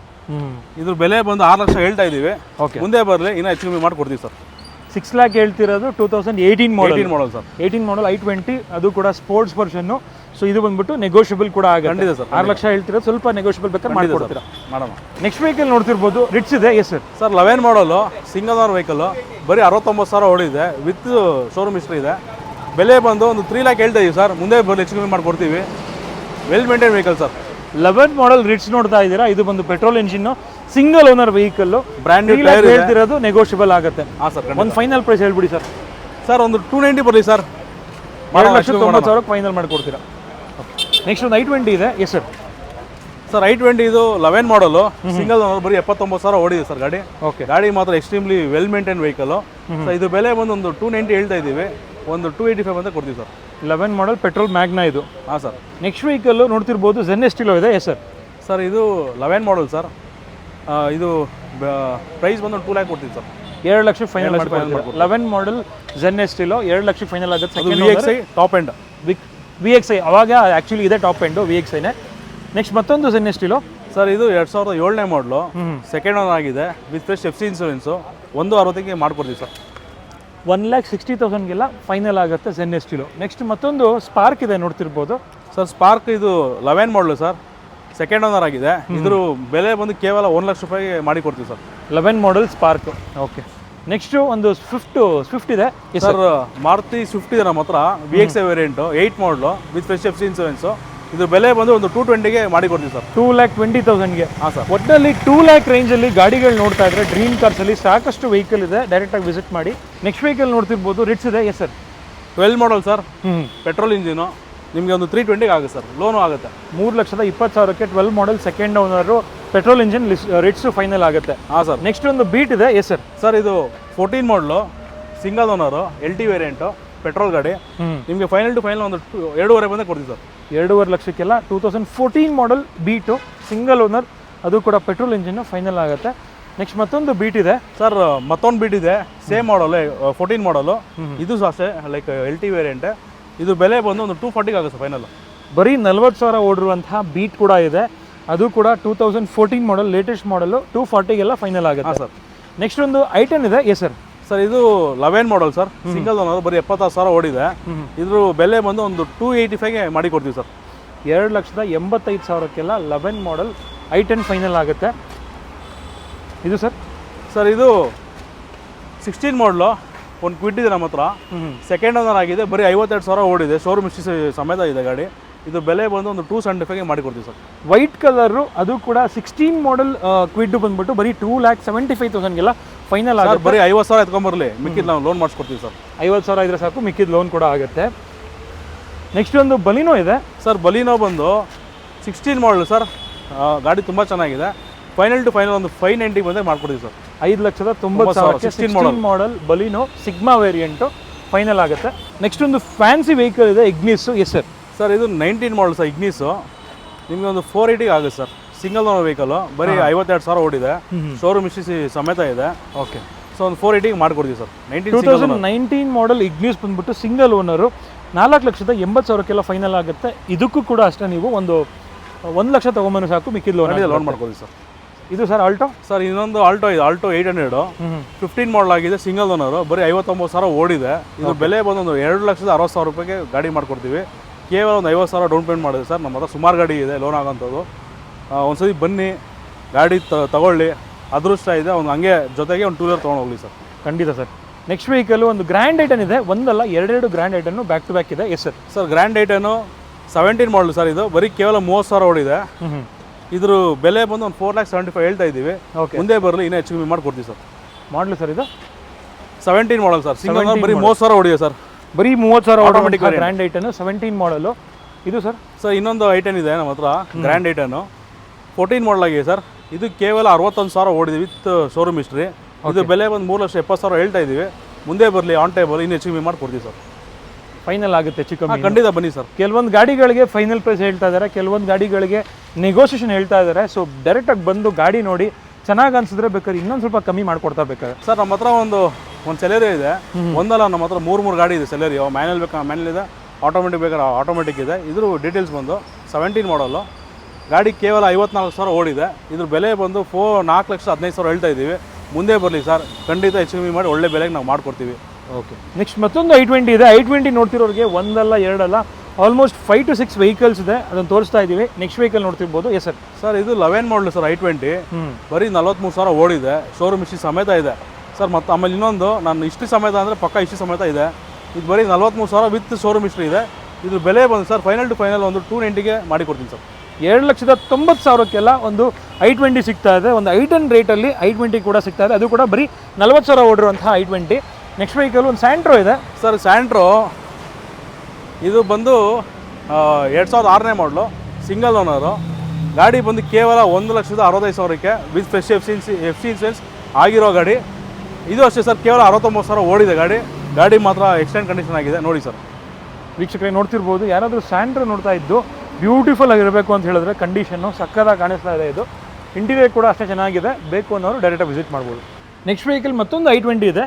Speaker 2: ಇದ್ರ ಬೆಲೆ ಬಂದು ಆರು ಲಕ್ಷ ಹೇಳ್ತಾ ಇದ್ದೀವಿ.
Speaker 1: ಓಕೆ
Speaker 2: ಮುಂದೆ ಬರಲಿ ಇನ್ನೂ ಹೆಚ್ಚು ಕಮ್ಮಿ ಮಾಡಿಕೊಡ್ತೀವಿ ಸರ್.
Speaker 1: ಸಿಕ್ಸ್ ಲ್ಯಾಕ್ ಹೇಳ್ತಿರೋದು two thousand eighteen model
Speaker 2: model sir
Speaker 1: eighteen model I twenty ಅದು ಕೂಡ ಸ್ಪೋರ್ಟ್ಸ್ ವರ್ಷನ್ನು ಸೊ ಇದು ಬಂದ್ಬಿಟ್ಟು ನೆಗೋಷಿಯಬಲ್ ಕೂಡ
Speaker 2: ಖಂಡಿತ ಸರ್
Speaker 1: ಆರು ಲಕ್ಷ ಹೇಳ್ತಿರೋದು ಸ್ವಲ್ಪ ನೆಗೋಷಿಯಬಲ್ ಬೇಕಾದ್ರೆ ಮಾಡಿಕೊಡ್ತೀರಾ?
Speaker 2: ಮಾಡೋಣ.
Speaker 1: ನೆಕ್ಸ್ಟ್ ವೆಹಿಕಲ್ ನೋಡ್ತಿರ್ಬೋದು ರಿಟ್ಸ್ ಇದೆ yes sir
Speaker 2: sir eleven model single owner vehicle ಬರೀ ಅರವತ್ತೊಂಬತ್ತು ಸಾವಿರ ಓಡಿದೆ ವಿತ್ ಶೋರೂಮ್ ಹಿಸ್ಟ್ರಿ ಇದೆ. ಬೆಲೆ ಬಂದು ಒಂದು ತ್ರೀ ಲ್ಯಾಕ್ ಹೇಳ್ತಾ ಇದೀವಿ ಸರ್ ಮುಂದೆ ಬರಲಿ ಹೆಚ್ಚು ಕಮ್ಮಿ ಮಾಡಿಕೊಡ್ತೀವಿ. Well maintain vehicle sir
Speaker 1: eleven model Ritz ನೋಡ್ತಾ ಇದ್ದೀರಾ? ಇದು ಬಂದು petrol engine single owner vehicle
Speaker 2: new
Speaker 1: ಹೇಳ್ತಿರೋದು ನೆಗೋಷಿಯಬಲ್ ಆಗುತ್ತೆ.
Speaker 2: ಹಾಂ ಸರ್
Speaker 1: ಒಂದು ಫೈನಲ್ ಪ್ರೈಸ್ ಹೇಳ್ಬಿಡಿ ಸರ್
Speaker 2: ಸರ್ ಒಂದು ಟೂ ನೈಂಟಿ ಬರಲಿ ಸರ್
Speaker 1: ಎರಡು ಲಕ್ಷ ತೊಂಬತ್ತು ಸಾವಿರಕ್ಕೆ ಫೈನಲ್ ಮಾಡಿಕೊಡ್ತೀರಾ? ನೆಕ್ಸ್ಟ್ ಒಂದು ಐ ಟ್ವೆಂಟಿ ಇದೆ. Yes sir
Speaker 2: sir I twenty ಇದು ಲೆವೆನ್ ಮಾಡಲು ಸಿಂಗಲ್ ಓನರ್ ಬರೀ ಎಪ್ಪತ್ತೊಂಬತ್ತು ಸಾವಿರ ಓಡಿದೆ ಸರ್ ಗಾಡಿ.
Speaker 1: ಓಕೆ
Speaker 2: ಗಾಡಿ ಮಾತ್ರ extremely well maintain vehicle so ಇದು ಬೆಲೆ ಬಂದು ಒಂದು ಟೂ ನೈಂಟಿ ಹೇಳ್ತಾ ಇದ್ದೀವಿ. ಒಂದು ಟೂ ಏಯ್ಟಿ ಫೈವ್ ಅಂತ ಕೊಡ್ತೀವಿ sir.
Speaker 1: Eleven model petrol Magna ಇದು.
Speaker 2: ಹಾಂ ಸರ್.
Speaker 1: ನೆಕ್ಸ್ಟ್ ವೆಹಿಕಲ್ ನೋಡ್ತಿರ್ಬೋದು ಜೆನ್ ಎಸ್ಟಿಲೋ ಇದೆ. ಎಸ್ ಸರ್
Speaker 2: ಸರ್ ಇದು ಲೆವೆನ್ ಮಾಡಲ್ ಸರ್. ಇದು ಪ್ರೈಸ್ ಬಂದು ಟೂ ಲ್ಯಾಕ್ ಕೊಡ್ತೀವಿ ಸರ್.
Speaker 1: ಎರಡು lakh final eleven model Zen Estilo ಎರಡು ಲಕ್ಷ ಫೈನಲ್ ಆಗುತ್ತೆ.
Speaker 2: ಅದು V X I top end
Speaker 1: V X I ಅವಾಗ ಆ್ಯಕ್ಚುಲಿ ಇದೆ ಟಾಪ್ ಎಂಡು ವಿ ಎಕ್ಸ್ ಐನೇ ನೆಕ್ಸ್ಟ್ ಮತ್ತೊಂದು ಜೆನ್ ಎಸ್ಟಿಲೋ
Speaker 2: ಸರ್ ಇದು ಎರಡು ಸಾವಿರದ ಏಳನೇ ಮಾಡಲು ಸೆಕೆಂಡ್ ಓನರ್ ಆಗಿದೆ with fresh F C insurance ಒಂದು ಅರವತ್ತಿಗೆ ಮಾಡ್ಕೊಡ್ತೀವಿ ಸರ್.
Speaker 1: ಒನ್ ಲ್ಯಾಕ್ ಸಿಕ್ಸ್ಟಿ ತೌಸಂಡ್ಗೆಲ್ಲ ಫೈನಲ್ ಆಗುತ್ತೆ ಸೆನ್ ಎಸ್ ಟಿಲು ನೆಕ್ಸ್ಟ್ ಮತ್ತೊಂದು ಸ್ಪಾರ್ಕ್ ಇದೆ ನೋಡ್ತಿರ್ಬೋದು.
Speaker 2: ಸರ್ ಸ್ಪಾರ್ಕ್ ಇದು eleven model sir. Second owner ಆಗಿದೆ. ಇದ್ರ ಬೆಲೆ ಬಂದು ಕೇವಲ ಒನ್ ಲಕ್ಷ ರೂಪಾಯಿಗೆ ಮಾಡಿ ಕೊಡ್ತೀವಿ sir.
Speaker 1: Eleven model Spark okay next ಒಂದು ಸ್ವಿಫ್ಟ್ ಸ್ವಿಫ್ಟ್ ಇದೆ.
Speaker 2: ಸರ್ ಮಾರುತಿ ಸ್ವಿಫ್ಟ್ ಇದೆ ನಮ್ಮ ಹತ್ರ. V X variant eight model with fresh F C insurance ಇದ್ರ ಬೆಲೆ ಬಂದು ಒಂದು ಟೂ ಟ್ವೆಂಟಿಗೆ ಮಾಡಿ ಕೊಡ್ತೀವಿ ಸರ್.
Speaker 1: ಟೂ ಲ್ಯಾಕ್ ಟ್ವೆಂಟಿ ತೌಸಂಡ್ಗೆ
Speaker 2: ಹಾಂ ಸರ್.
Speaker 1: ಒಟ್ಟಲ್ಲಿ ಟೂ ಲ್ಯಾಕ್ ರೇಂಜಲ್ಲಿ ಗಾಡಿಗಳು ನೋಡ್ತಾ ಇದ್ರೆ ಡ್ರೀಮ್ ಕಾರ್ಸಲ್ಲಿ ಸಾಕಷ್ಟು ವೆಹಿಕಲ್ ಇದೆ ಡೈರೆಕ್ಟಾಗಿ ವಿಸಿಟ್ ಮಾಡಿ. ನೆಕ್ಸ್ಟ್ ವೆಹಿಕಲ್ ನೋಡ್ತಿರ್ಬೋದು ರಿಟ್ಸ್ ಇದೆ yes sir
Speaker 2: twelve model sir
Speaker 1: ಹ್ಞೂ
Speaker 2: ಪೆಟ್ರೋಲ್ ಇಂಜಿನು ನಿಮಗೆ ಒಂದು ತ್ರೀ ಟ್ವೆಂಟಿಗೆ ಆಗುತ್ತೆ ಸರ್ ಲೋನು ಆಗುತ್ತೆ.
Speaker 1: ಮೂರು ಲಕ್ಷದ ಇಪ್ಪತ್ತು ಸಾವಿರಕ್ಕೆ twelve model second owner petrol engine Ritz final ಆಗುತ್ತೆ.
Speaker 2: ಹಾಂ ಸರ್
Speaker 1: ನೆಕ್ಸ್ಟ್ ಒಂದು ಬೀಟ್ ಇದೆ ಎಸ್ ಸರ್
Speaker 2: ಸರ್ ಇದು fourteen model single owner L T variant petrol ಗಾಡಿ. ನಿಮಗೆ ಫೈನಲ್ ಟು ಫೈನಲ್ ಒಂದು ಎರಡೂವರೆ ಬಂದೇ ಕೊಡ್ತೀವಿ ಸರ್
Speaker 1: ಎರಡೂವರೆ ಲಕ್ಷಕ್ಕೆಲ್ಲ two thousand fourteen model Beat single owner ಅದು ಕೂಡ ಪೆಟ್ರೋಲ್ ಇಂಜಿನ್ ಫೈನಲ್ ಆಗುತ್ತೆ. ನೆಕ್ಸ್ಟ್ ಮತ್ತೊಂದು ಬೀಟ್ ಇದೆ.
Speaker 2: ಸರ್ ಮತ್ತೊಂದು ಬೀಟ್ ಇದೆ. ಸೇಮ್ ಮಾಡಲ್ ಫೋರ್ಟೀನ್ ಮಾಡಲು ಇದು ಸಾಸೆ ಅಷ್ಟೇ ಲೈಕ್ ಎಲ್ ಟಿ ವೇರಿಯಂಟ್ ಇದು ಬೆಲೆ ಬಂದು ಒಂದು ಟೂ ಫಾರ್ಟಿಗೆ ಆಗುತ್ತೆ ಫೈನಲ್
Speaker 1: ಬರೀ ನಲ್ವತ್ತು ಸಾವಿರ ಓಡಿರುವಂತಹ ಬೀಟ್ ಕೂಡ ಇದೆ. ಅದು ಕೂಡ two thousand fourteen model latest model two ಫಾರ್ಟಿಗೆಲ್ಲ final ಆಗುತ್ತೆ.
Speaker 2: ಸರ್
Speaker 1: ನೆಕ್ಸ್ಟ್ ಒಂದು ಐಟನ್ ಇದೆ. ಎಸ್ ಸರ್
Speaker 2: ಸರ್ ಇದು eleven model sir. Single owner ಬರೀ ಎಪ್ಪತ್ತಾರು ಸಾವಿರ ಓಡಿದೆ. ಇದ್ರ ಬೆಲೆ ಬಂದು ಒಂದು ಟೂ ಏಯ್ಟಿ ಫೈವ್ಗೆ ಮಾಡಿ ಕೊಡ್ತೀವಿ ಸರ್.
Speaker 1: ಎರಡು ಲಕ್ಷದ ಎಂಬತ್ತೈದು ಸಾವಿರಕ್ಕೆಲ್ಲ eleven model I ten final ಆಗುತ್ತೆ. ಇದು ಸರ್?
Speaker 2: ಸರ್ ಇದು ಸಿಕ್ಸ್ಟೀನ್ ಮಾಡಲು ಒಂದು ಕ್ವಿಟ್ ಇದೆ ನಮ್ಮ ಹತ್ರ. ಸೆಕೆಂಡ್ ಓನರ್ ಆಗಿದೆ ಬರೀ ಐವತ್ತೆರಡು ಸಾವಿರ ಓಡಿದೆ. ಶೋರೂಮ್ ಇಷ್ಟು ಸಮೇತ ಇದೆ ಗಾಡಿ. ಇದು ಬೆಲೆ ಬಂದು ಒಂದು ಟೂ ಸೆವೆಂಟಿ ಫೈವ್ಗೆ ಮಾಡಿ ಕೊಡ್ತೀವಿ ಸರ್.
Speaker 1: ವೈಟ್ ಕಲರು ಅದು ಕೂಡ ಸಿಕ್ಸ್ಟೀನ್ ಮಾಡಲ್ ಕ್ವಿಡ್ ಬಂದ್ಬಿಟ್ಟು ಬರೀ ಟೂ ಲ್ಯಾಕ್ ಸೆವೆಂಟಿ ಫೈವ್ ತೌಸಂಡ್ಗೆಲ್ಲ ಫೈನಲ್ ಆಗುತ್ತೆ.
Speaker 2: ಬರೀ ಐವತ್ತು ಸಾವಿರ ಎತ್ಕೊಂಬರ್ಲಿ. ಮಿಕ್ಕಿದ್ ನಾವು ಲೋನ್ ಮಾಡಿಸ್ಕೊಡ್ತೀವಿ ಸರ್.
Speaker 1: ಐವತ್ತು ಸಾವಿರ ಇದ್ರೆ ಸಾಕು ಮಿಕ್ಕಿದ ಲೋನ್ ಕೂಡ ಆಗುತ್ತೆ. ನೆಕ್ಸ್ಟ್ ಒಂದು ಬಲಿನೋ ಇದೆ.
Speaker 2: ಸರ್ ಬಲಿನೋ ಬಂದು ಸಿಕ್ಸ್ಟೀನ್ ಮಾಡಲು ಸರ್ ಗಾಡಿ ತುಂಬ ಚೆನ್ನಾಗಿದೆ. ಫೈನಲ್ ಟು ಫೈನಲ್ ಒಂದು ಫೈವ್ ನೈಂಟಿ ಬಂದರೆ ಮಾಡ್ಕೊಡ್ತೀವಿ ಸರ್
Speaker 1: ಐದು ಲಕ್ಷದ ತೊಂಬತ್ತು
Speaker 2: ಸಾವಿರ,
Speaker 1: ಸಾವಿರಕ್ಕೆ
Speaker 2: 16
Speaker 1: sixteen model Baleno Sigma variant final ಆಗುತ್ತೆ. ನೆಕ್ಸ್ಟ್ ಒಂದು ಫ್ಯಾನ್ಸಿ ವೆಹಿಕಲ್ ಇದೆ ಇಗ್ನಿಸ್ಸು ಎಸ್ ಸರ್
Speaker 2: ಸರ್ ಇದು ನೈನ್ಟೀನ್ ಮಾಡಲ್ ಸರ್ ಇಗ್ನಿಸು ನಿಮಗೆ ಒಂದು ಫೋರ್ ಏಯ್ಟಿಗೆ ಆಗುತ್ತೆ ಸರ್ ಸಿಂಗಲ್ ಓನರ್ ವೆಹಿಕಲ್ ಬರೀ ಐವತ್ತೆರಡು ಸಾವಿರ ಓಡಿದೆ. ಶೋರೂಮ್ ಇಸ್ಟಿ ಸಮೇತ ಇದೆ.
Speaker 1: ಓಕೆ
Speaker 2: ಸೊ ಒಂದು ಫೋರ್ ಏಯ್ಟಿಗೆ ಮಾಡ್ಕೊಡ್ತೀವಿ sir. Nineteen
Speaker 1: two thousand nineteen model Ignis ಬಂದ್ಬಿಟ್ಟು ಸಿಂಗಲ್ ಓನರು ನಾಲ್ಕು ಲಕ್ಷದ ಎಂಬತ್ತು ಸಾವಿರಕ್ಕೆಲ್ಲ ಫೈನಲ್ ಆಗುತ್ತೆ. ಇದಕ್ಕೂ ಕೂಡ ಅಷ್ಟೇ ನೀವು ಒಂದು ಒಂದು ಲಕ್ಷ ತೊಗೊಂಬಂದು ಸಾಕು ಮಿಕ್ಕಿದ ಲೋನ್
Speaker 2: ಲೋನ್ ಮಾಡ್ಕೊಳ್ತೀವಿ ಸರ್.
Speaker 1: ಇದು ಸರ್ ಆಲ್ಟೋ
Speaker 2: ಸರ್ ಇನ್ನೊಂದು ಆಲ್ಟೋ ಇದೆ. Alto eight hundred fifteen model ಆಗಿದೆ ಸಿಂಗಲ್ ಓನರು ಬರೀ ಐವತ್ತೊಂಬತ್ತು ಸಾವಿರ ಓಡಿದೆ. ಇದು ಬೆಲೆ ಬಂದು ಒಂದು ಎರಡು ಲಕ್ಷದ ಅರವತ್ತು ಸಾವಿರ ರೂಪಾಯಿಗೆ ಗಾಡಿ ಮಾಡ್ಕೊಡ್ತೀವಿ. ಕೇವಲ ಒಂದು ಐವತ್ತು ಸಾವಿರ ಡೌನ್ ಪೇಮೆಂಟ್ ಮಾಡಿದೆ ಸರ್. ನಮ್ಮ ಹತ್ರ ಸುಮಾರು ಗಾಡಿ ಇದೆ ಲೋನ್ ಆಗೋಂಥದ್ದು. ಒಂದ್ಸತಿ ಬನ್ನಿ ಗಾಡಿ ತ ತಗೊಳ್ಳಿ. ಅದೃಷ್ಟ ಇದೆ ಅವ್ನು ಹಂಗೆ ಜೊತೆಗೆ ಒಂದು ಟೂ ವೀಲರ್ ತೊಗೊಂಡು ಹೋಗ್ಲಿ ಸರ್.
Speaker 1: ಖಂಡಿತ ಸರ್. ನೆಕ್ಸ್ಟ್ ವೆಹಿಕಲ್ ಒಂದು ಗ್ರ್ಯಾಂಡ್ ಐಟನ್ ಇದೆ ಒಂದಲ್ಲ ಎರಡೆರಡು Grand I ten back to back ಇದೆ. Yes sir
Speaker 2: sir Grand I ten seventeen model sir ಇದು. ಬರೀ ಕೇವಲ ಮೂವತ್ತು ಸಾವಿರ ಓಡಿದೆ. ಇದ್ರ ಬೆಲೆ ಬಂದು ಒಂದು ಫೋರ್ ಲ್ಯಾಕ್ ಸೆವೆಂಟಿ ಫೈವ್ ಹೇಳ್ತಾ ಇದ್ದೀವಿ.
Speaker 1: ಓಕೆ
Speaker 2: ಮುಂದೆ ಬರಲಿ ಇನ್ನೂ ಹೆಚ್ಚು ಕಮ್ಮಿ ಮಾಡಿಕೊಡ್ತೀವಿ ಸರ್.
Speaker 1: ಮಾಡಲಿ ಸರ್ ಇದು?
Speaker 2: Seventeen model sir. ಸಿಂಗಲ್ ಬರೀ ಮೂವತ್ತು ಸಾವಿರ ಓಡಿದೆ ಸರ್.
Speaker 1: ಬರೀ ಮೂವತ್ತು ಸಾವಿರ ಆಟೋಮೆಟಿಕ್ ಗ್ರ್ಯಾಂಡ್ ಐಟನ್ ಸೆವೆಂಟೀನ್ ಮಾಡಲು ಇದು ಸರ್
Speaker 2: ಸರ್ ಇನ್ನೊಂದು ಐಟನ್ ಇದೆ ನಮ್ಮ ಹತ್ರ ಗ್ರ್ಯಾಂಡ್ ಐಟನು ಫೋರ್ಟೀನ್ ಮಾಡಲಾಗಿದೆ ಸರ್. ಇದು ಕೇವಲ ಅರವತ್ತೊಂದು ಸಾವಿರ ಓಡಿದೆ ವಿತ್ ಶೋರೂಮ್ ಹಿಸ್ಟ್ರಿ ಇದು ಬೆಲೆ ಬಂದು ಮೂರು ಲಕ್ಷ ಎಪ್ಪತ್ತು ಸಾವಿರ ಹೇಳ್ತಾ ಇದ್ದೀವಿ. ಮುಂದೆ ಬರಲಿ ಆನ್ ಟೇಬಲ್ ಇನ್ನು ಹೆಚ್ಚು ಮಾಡಿ ಕೊಡ್ತೀವಿ ಸರ್.
Speaker 1: ಫೈನಲ್ ಆಗುತ್ತೆ ಚಿಕ್ಕ
Speaker 2: ಹಾಂ ಖಂಡಿತ ಬನ್ನಿ ಸರ್.
Speaker 1: ಕೆಲವೊಂದು ಗಾಡಿಗಳಿಗೆ ಫೈನಲ್ ಪ್ರೈಸ್ ಹೇಳ್ತಾ ಇದ್ದಾರೆ ಕೆಲವೊಂದು ಗಾಡಿಗಳಿಗೆ ನೆಗೋಷಿಯೇಷನ್ ಹೇಳ್ತಾ ಇದ್ದಾರೆ. ಸೊ ಡೈರೆಕ್ಟಾಗಿ ಬಂದು ಗಾಡಿ ನೋಡಿ ಚೆನ್ನಾಗಿ ಅನ್ಸಿದ್ರೆ ಬೇಕಾದ್ರೆ ಇನ್ನೊಂದು ಸ್ವಲ್ಪ ಕಮ್ಮಿ ಮಾಡಿಕೊಡ್ತಾ ಬೇಕಾದ್ರೆ.
Speaker 2: ಸರ್ ನಮ್ಮ ಹತ್ರ ಒಂದು ಒಂದು ಸೆಲೆರಿ ಇದೆ. ಒಂದಲ್ಲ ನಮ್ಮ ಹತ್ರ ಮೂರು ಮೂರು ಗಾಡಿ ಇದೆ ಸೆಲೆರಿ ಮ್ಯಾನುವಲ್ ಬೇಕಾ ಮ್ಯಾನುವಲ್ ಇದೆ ಆಟೋಮೆಟಿಕ್ ಬೇಕಾದ್ರೆ ಆಟೋಮೆಟಿಕ್ ಇದೆ. ಇದ್ರ ಡೀಟೇಲ್ಸ್ ಬಂದು ಸೆವೆಂಟೀನ್ ಮಾಡಲು ಗಾಡಿ ಕೇವಲ ಐವತ್ನಾಲ್ಕು ಸಾವಿರ ಓಡಿದೆ. ಇದ್ರ ಬೆಲೆ ಬಂದು ಫೋ ನಾಲ್ಕು ಲಕ್ಷ ಹದಿನೈದು ಸಾವಿರ ಹೇಳ್ತಾ ಇದ್ದೀವಿ. ಮುಂದೆ ಬರಲಿ ಸರ್. ಖಂಡಿತ ಹೆಚ್ಚು ಕಮ್ಮಿ ಮಾಡಿ ಒಳ್ಳೆ ಬೆಲೆಗೆ ನಾವು ಮಾಡಿಕೊಡ್ತೀವಿ.
Speaker 1: ಓಕೆ. ನೆಕ್ಸ್ಟ್ ಮತ್ತೊಂದು ಐ ಟ್ವೆಂಟಿ ಇದೆ. ಐ ಟ್ವೆಂಟಿ ನೋಡ್ತಿರೋರಿಗೆ ಒಂದಲ್ಲ ಎರಡಲ್ಲ almost five to six vehicles ಇದೆ. ಅದನ್ನು ತೋರಿಸ್ತಾ ಇದ್ದೀವಿ. ನೆಕ್ಸ್ಟ್ ವೆಹಿಕಲ್ ನೋಡ್ತಿರ್ಬೋದು. ಎಸ್ ಸರ್
Speaker 2: ಸರ್ ಇದು eleven model sir I twenty ಬರೀ ನಲ್ವತ್ಮೂರು ಸಾವಿರ ಓಡಿದೆ. ಶೋರೂಮ್ ಇಷ್ಟು ಸಮೇತ ಇದೆ. ಸರ್ ಮತ್ತು ಆಮೇಲೆ ಇನ್ನೊಂದು ನಾನು ಇಷ್ಟು ಸಮೇತ ಅಂದರೆ ಪಕ್ಕ ಇಷ್ಟು ಸಮೇತ ಇದೆ. ಇದು ಬರೀ ನಲ್ವತ್ಮೂರು ಸಾವಿರ ವಿತ್ ಶೋರೂಮ್ ಇಷ್ಟು ಇದೆ. ಇದ್ರ ಬೆಲೆ ಬಂದು ಸರ್ ಫೈನಲ್ ಟು ಫೈನಲ್ ಒಂದು ಟೂ ನೈಂಟಿಗೆ ಮಾಡಿ ಕೊಡ್ತೀನಿ ಸರ್
Speaker 1: ಎರಡು ಲಕ್ಷದ ತೊಂಬತ್ತು ಸಾವಿರಕ್ಕೆಲ್ಲ ಒಂದು ಐ ಟ್ವೆಂಟಿ ಸಿಗ್ತಾ ಇದೆ. ಒಂದು ಐ ಟೆನ್ ರೇಟಲ್ಲಿ ಐ ಟ್ವೆಂಟಿ ಕೂಡ ಸಿಗ್ತಾ ಇದೆ. ಅದು ಕೂಡ ಬರೀ ನಲ್ವತ್ತು ಸಾವಿರ ಓಡಿರುವಂತಹ ಐ ಟ್ವೆಂಟಿ. ನೆಕ್ಸ್ಟ್ ವೆಹಿಕಲ್ ಒಂದು ಸ್ಯಾಂಟ್ರೋ ಇದೆ.
Speaker 2: ಸರ್ ಸ್ಯಾಂಟ್ರೋ ಇದು ಬಂದು ಎರಡು ಸಾವಿರದ ಆರನೇ ಮಾಡಲು ಸಿಂಗಲ್ ಓನರು ಗಾಡಿ ಬಂದು ಕೇವಲ ಒಂದು ಲಕ್ಷದ ಅರವತ್ತೈದು ಸಾವಿರಕ್ಕೆ with fresh F C F C insurance ಆಗಿರೋ ಗಾಡಿ. ಇದು ಅಷ್ಟೇ ಸರ್ ಕೇವಲ ಅರವತ್ತೊಂಬತ್ತು ಸಾವಿರ ಓಡಿದೆ ಗಾಡಿ. ಗಾಡಿ ಮಾತ್ರ ಎಕ್ಸ್ಟೆಂಡ್ ಕಂಡೀಷನ್ ಆಗಿದೆ. ನೋಡಿ ಸರ್.
Speaker 1: ವೀಕ್ಷಕರೇ ನೋಡ್ತಿರ್ಬೋದು. ಯಾರಾದರೂ ಸ್ಯಾಂಟ್ರೋ ನೋಡ್ತಾ ಇದ್ದು ಬ್ಯೂಟಿಫುಲ್ ಆಗಿರಬೇಕು ಅಂತ ಹೇಳಿದ್ರೆ ಕಂಡೀಷನ್ನು ಸಕ್ಕತ್ತಾಗಿ ಕಾಣಿಸ್ತಾ ಇದೆ ಇದು. ಇಂಟೀರಿಯರ್ ಕೂಡ ಅಷ್ಟೇ ಚೆನ್ನಾಗಿದೆ. ಬೇಕು ಅನ್ನೋರು ಡೈರೆಕ್ಟಾಗಿ ವಿಸಿಟ್ ಮಾಡ್ಬೋದು. ನೆಕ್ಸ್ಟ್ ವೆಹಿಕಲ್ ಮತ್ತೊಂದು ಐ ಟ್ವೆಂಟಿ ಇದೆ.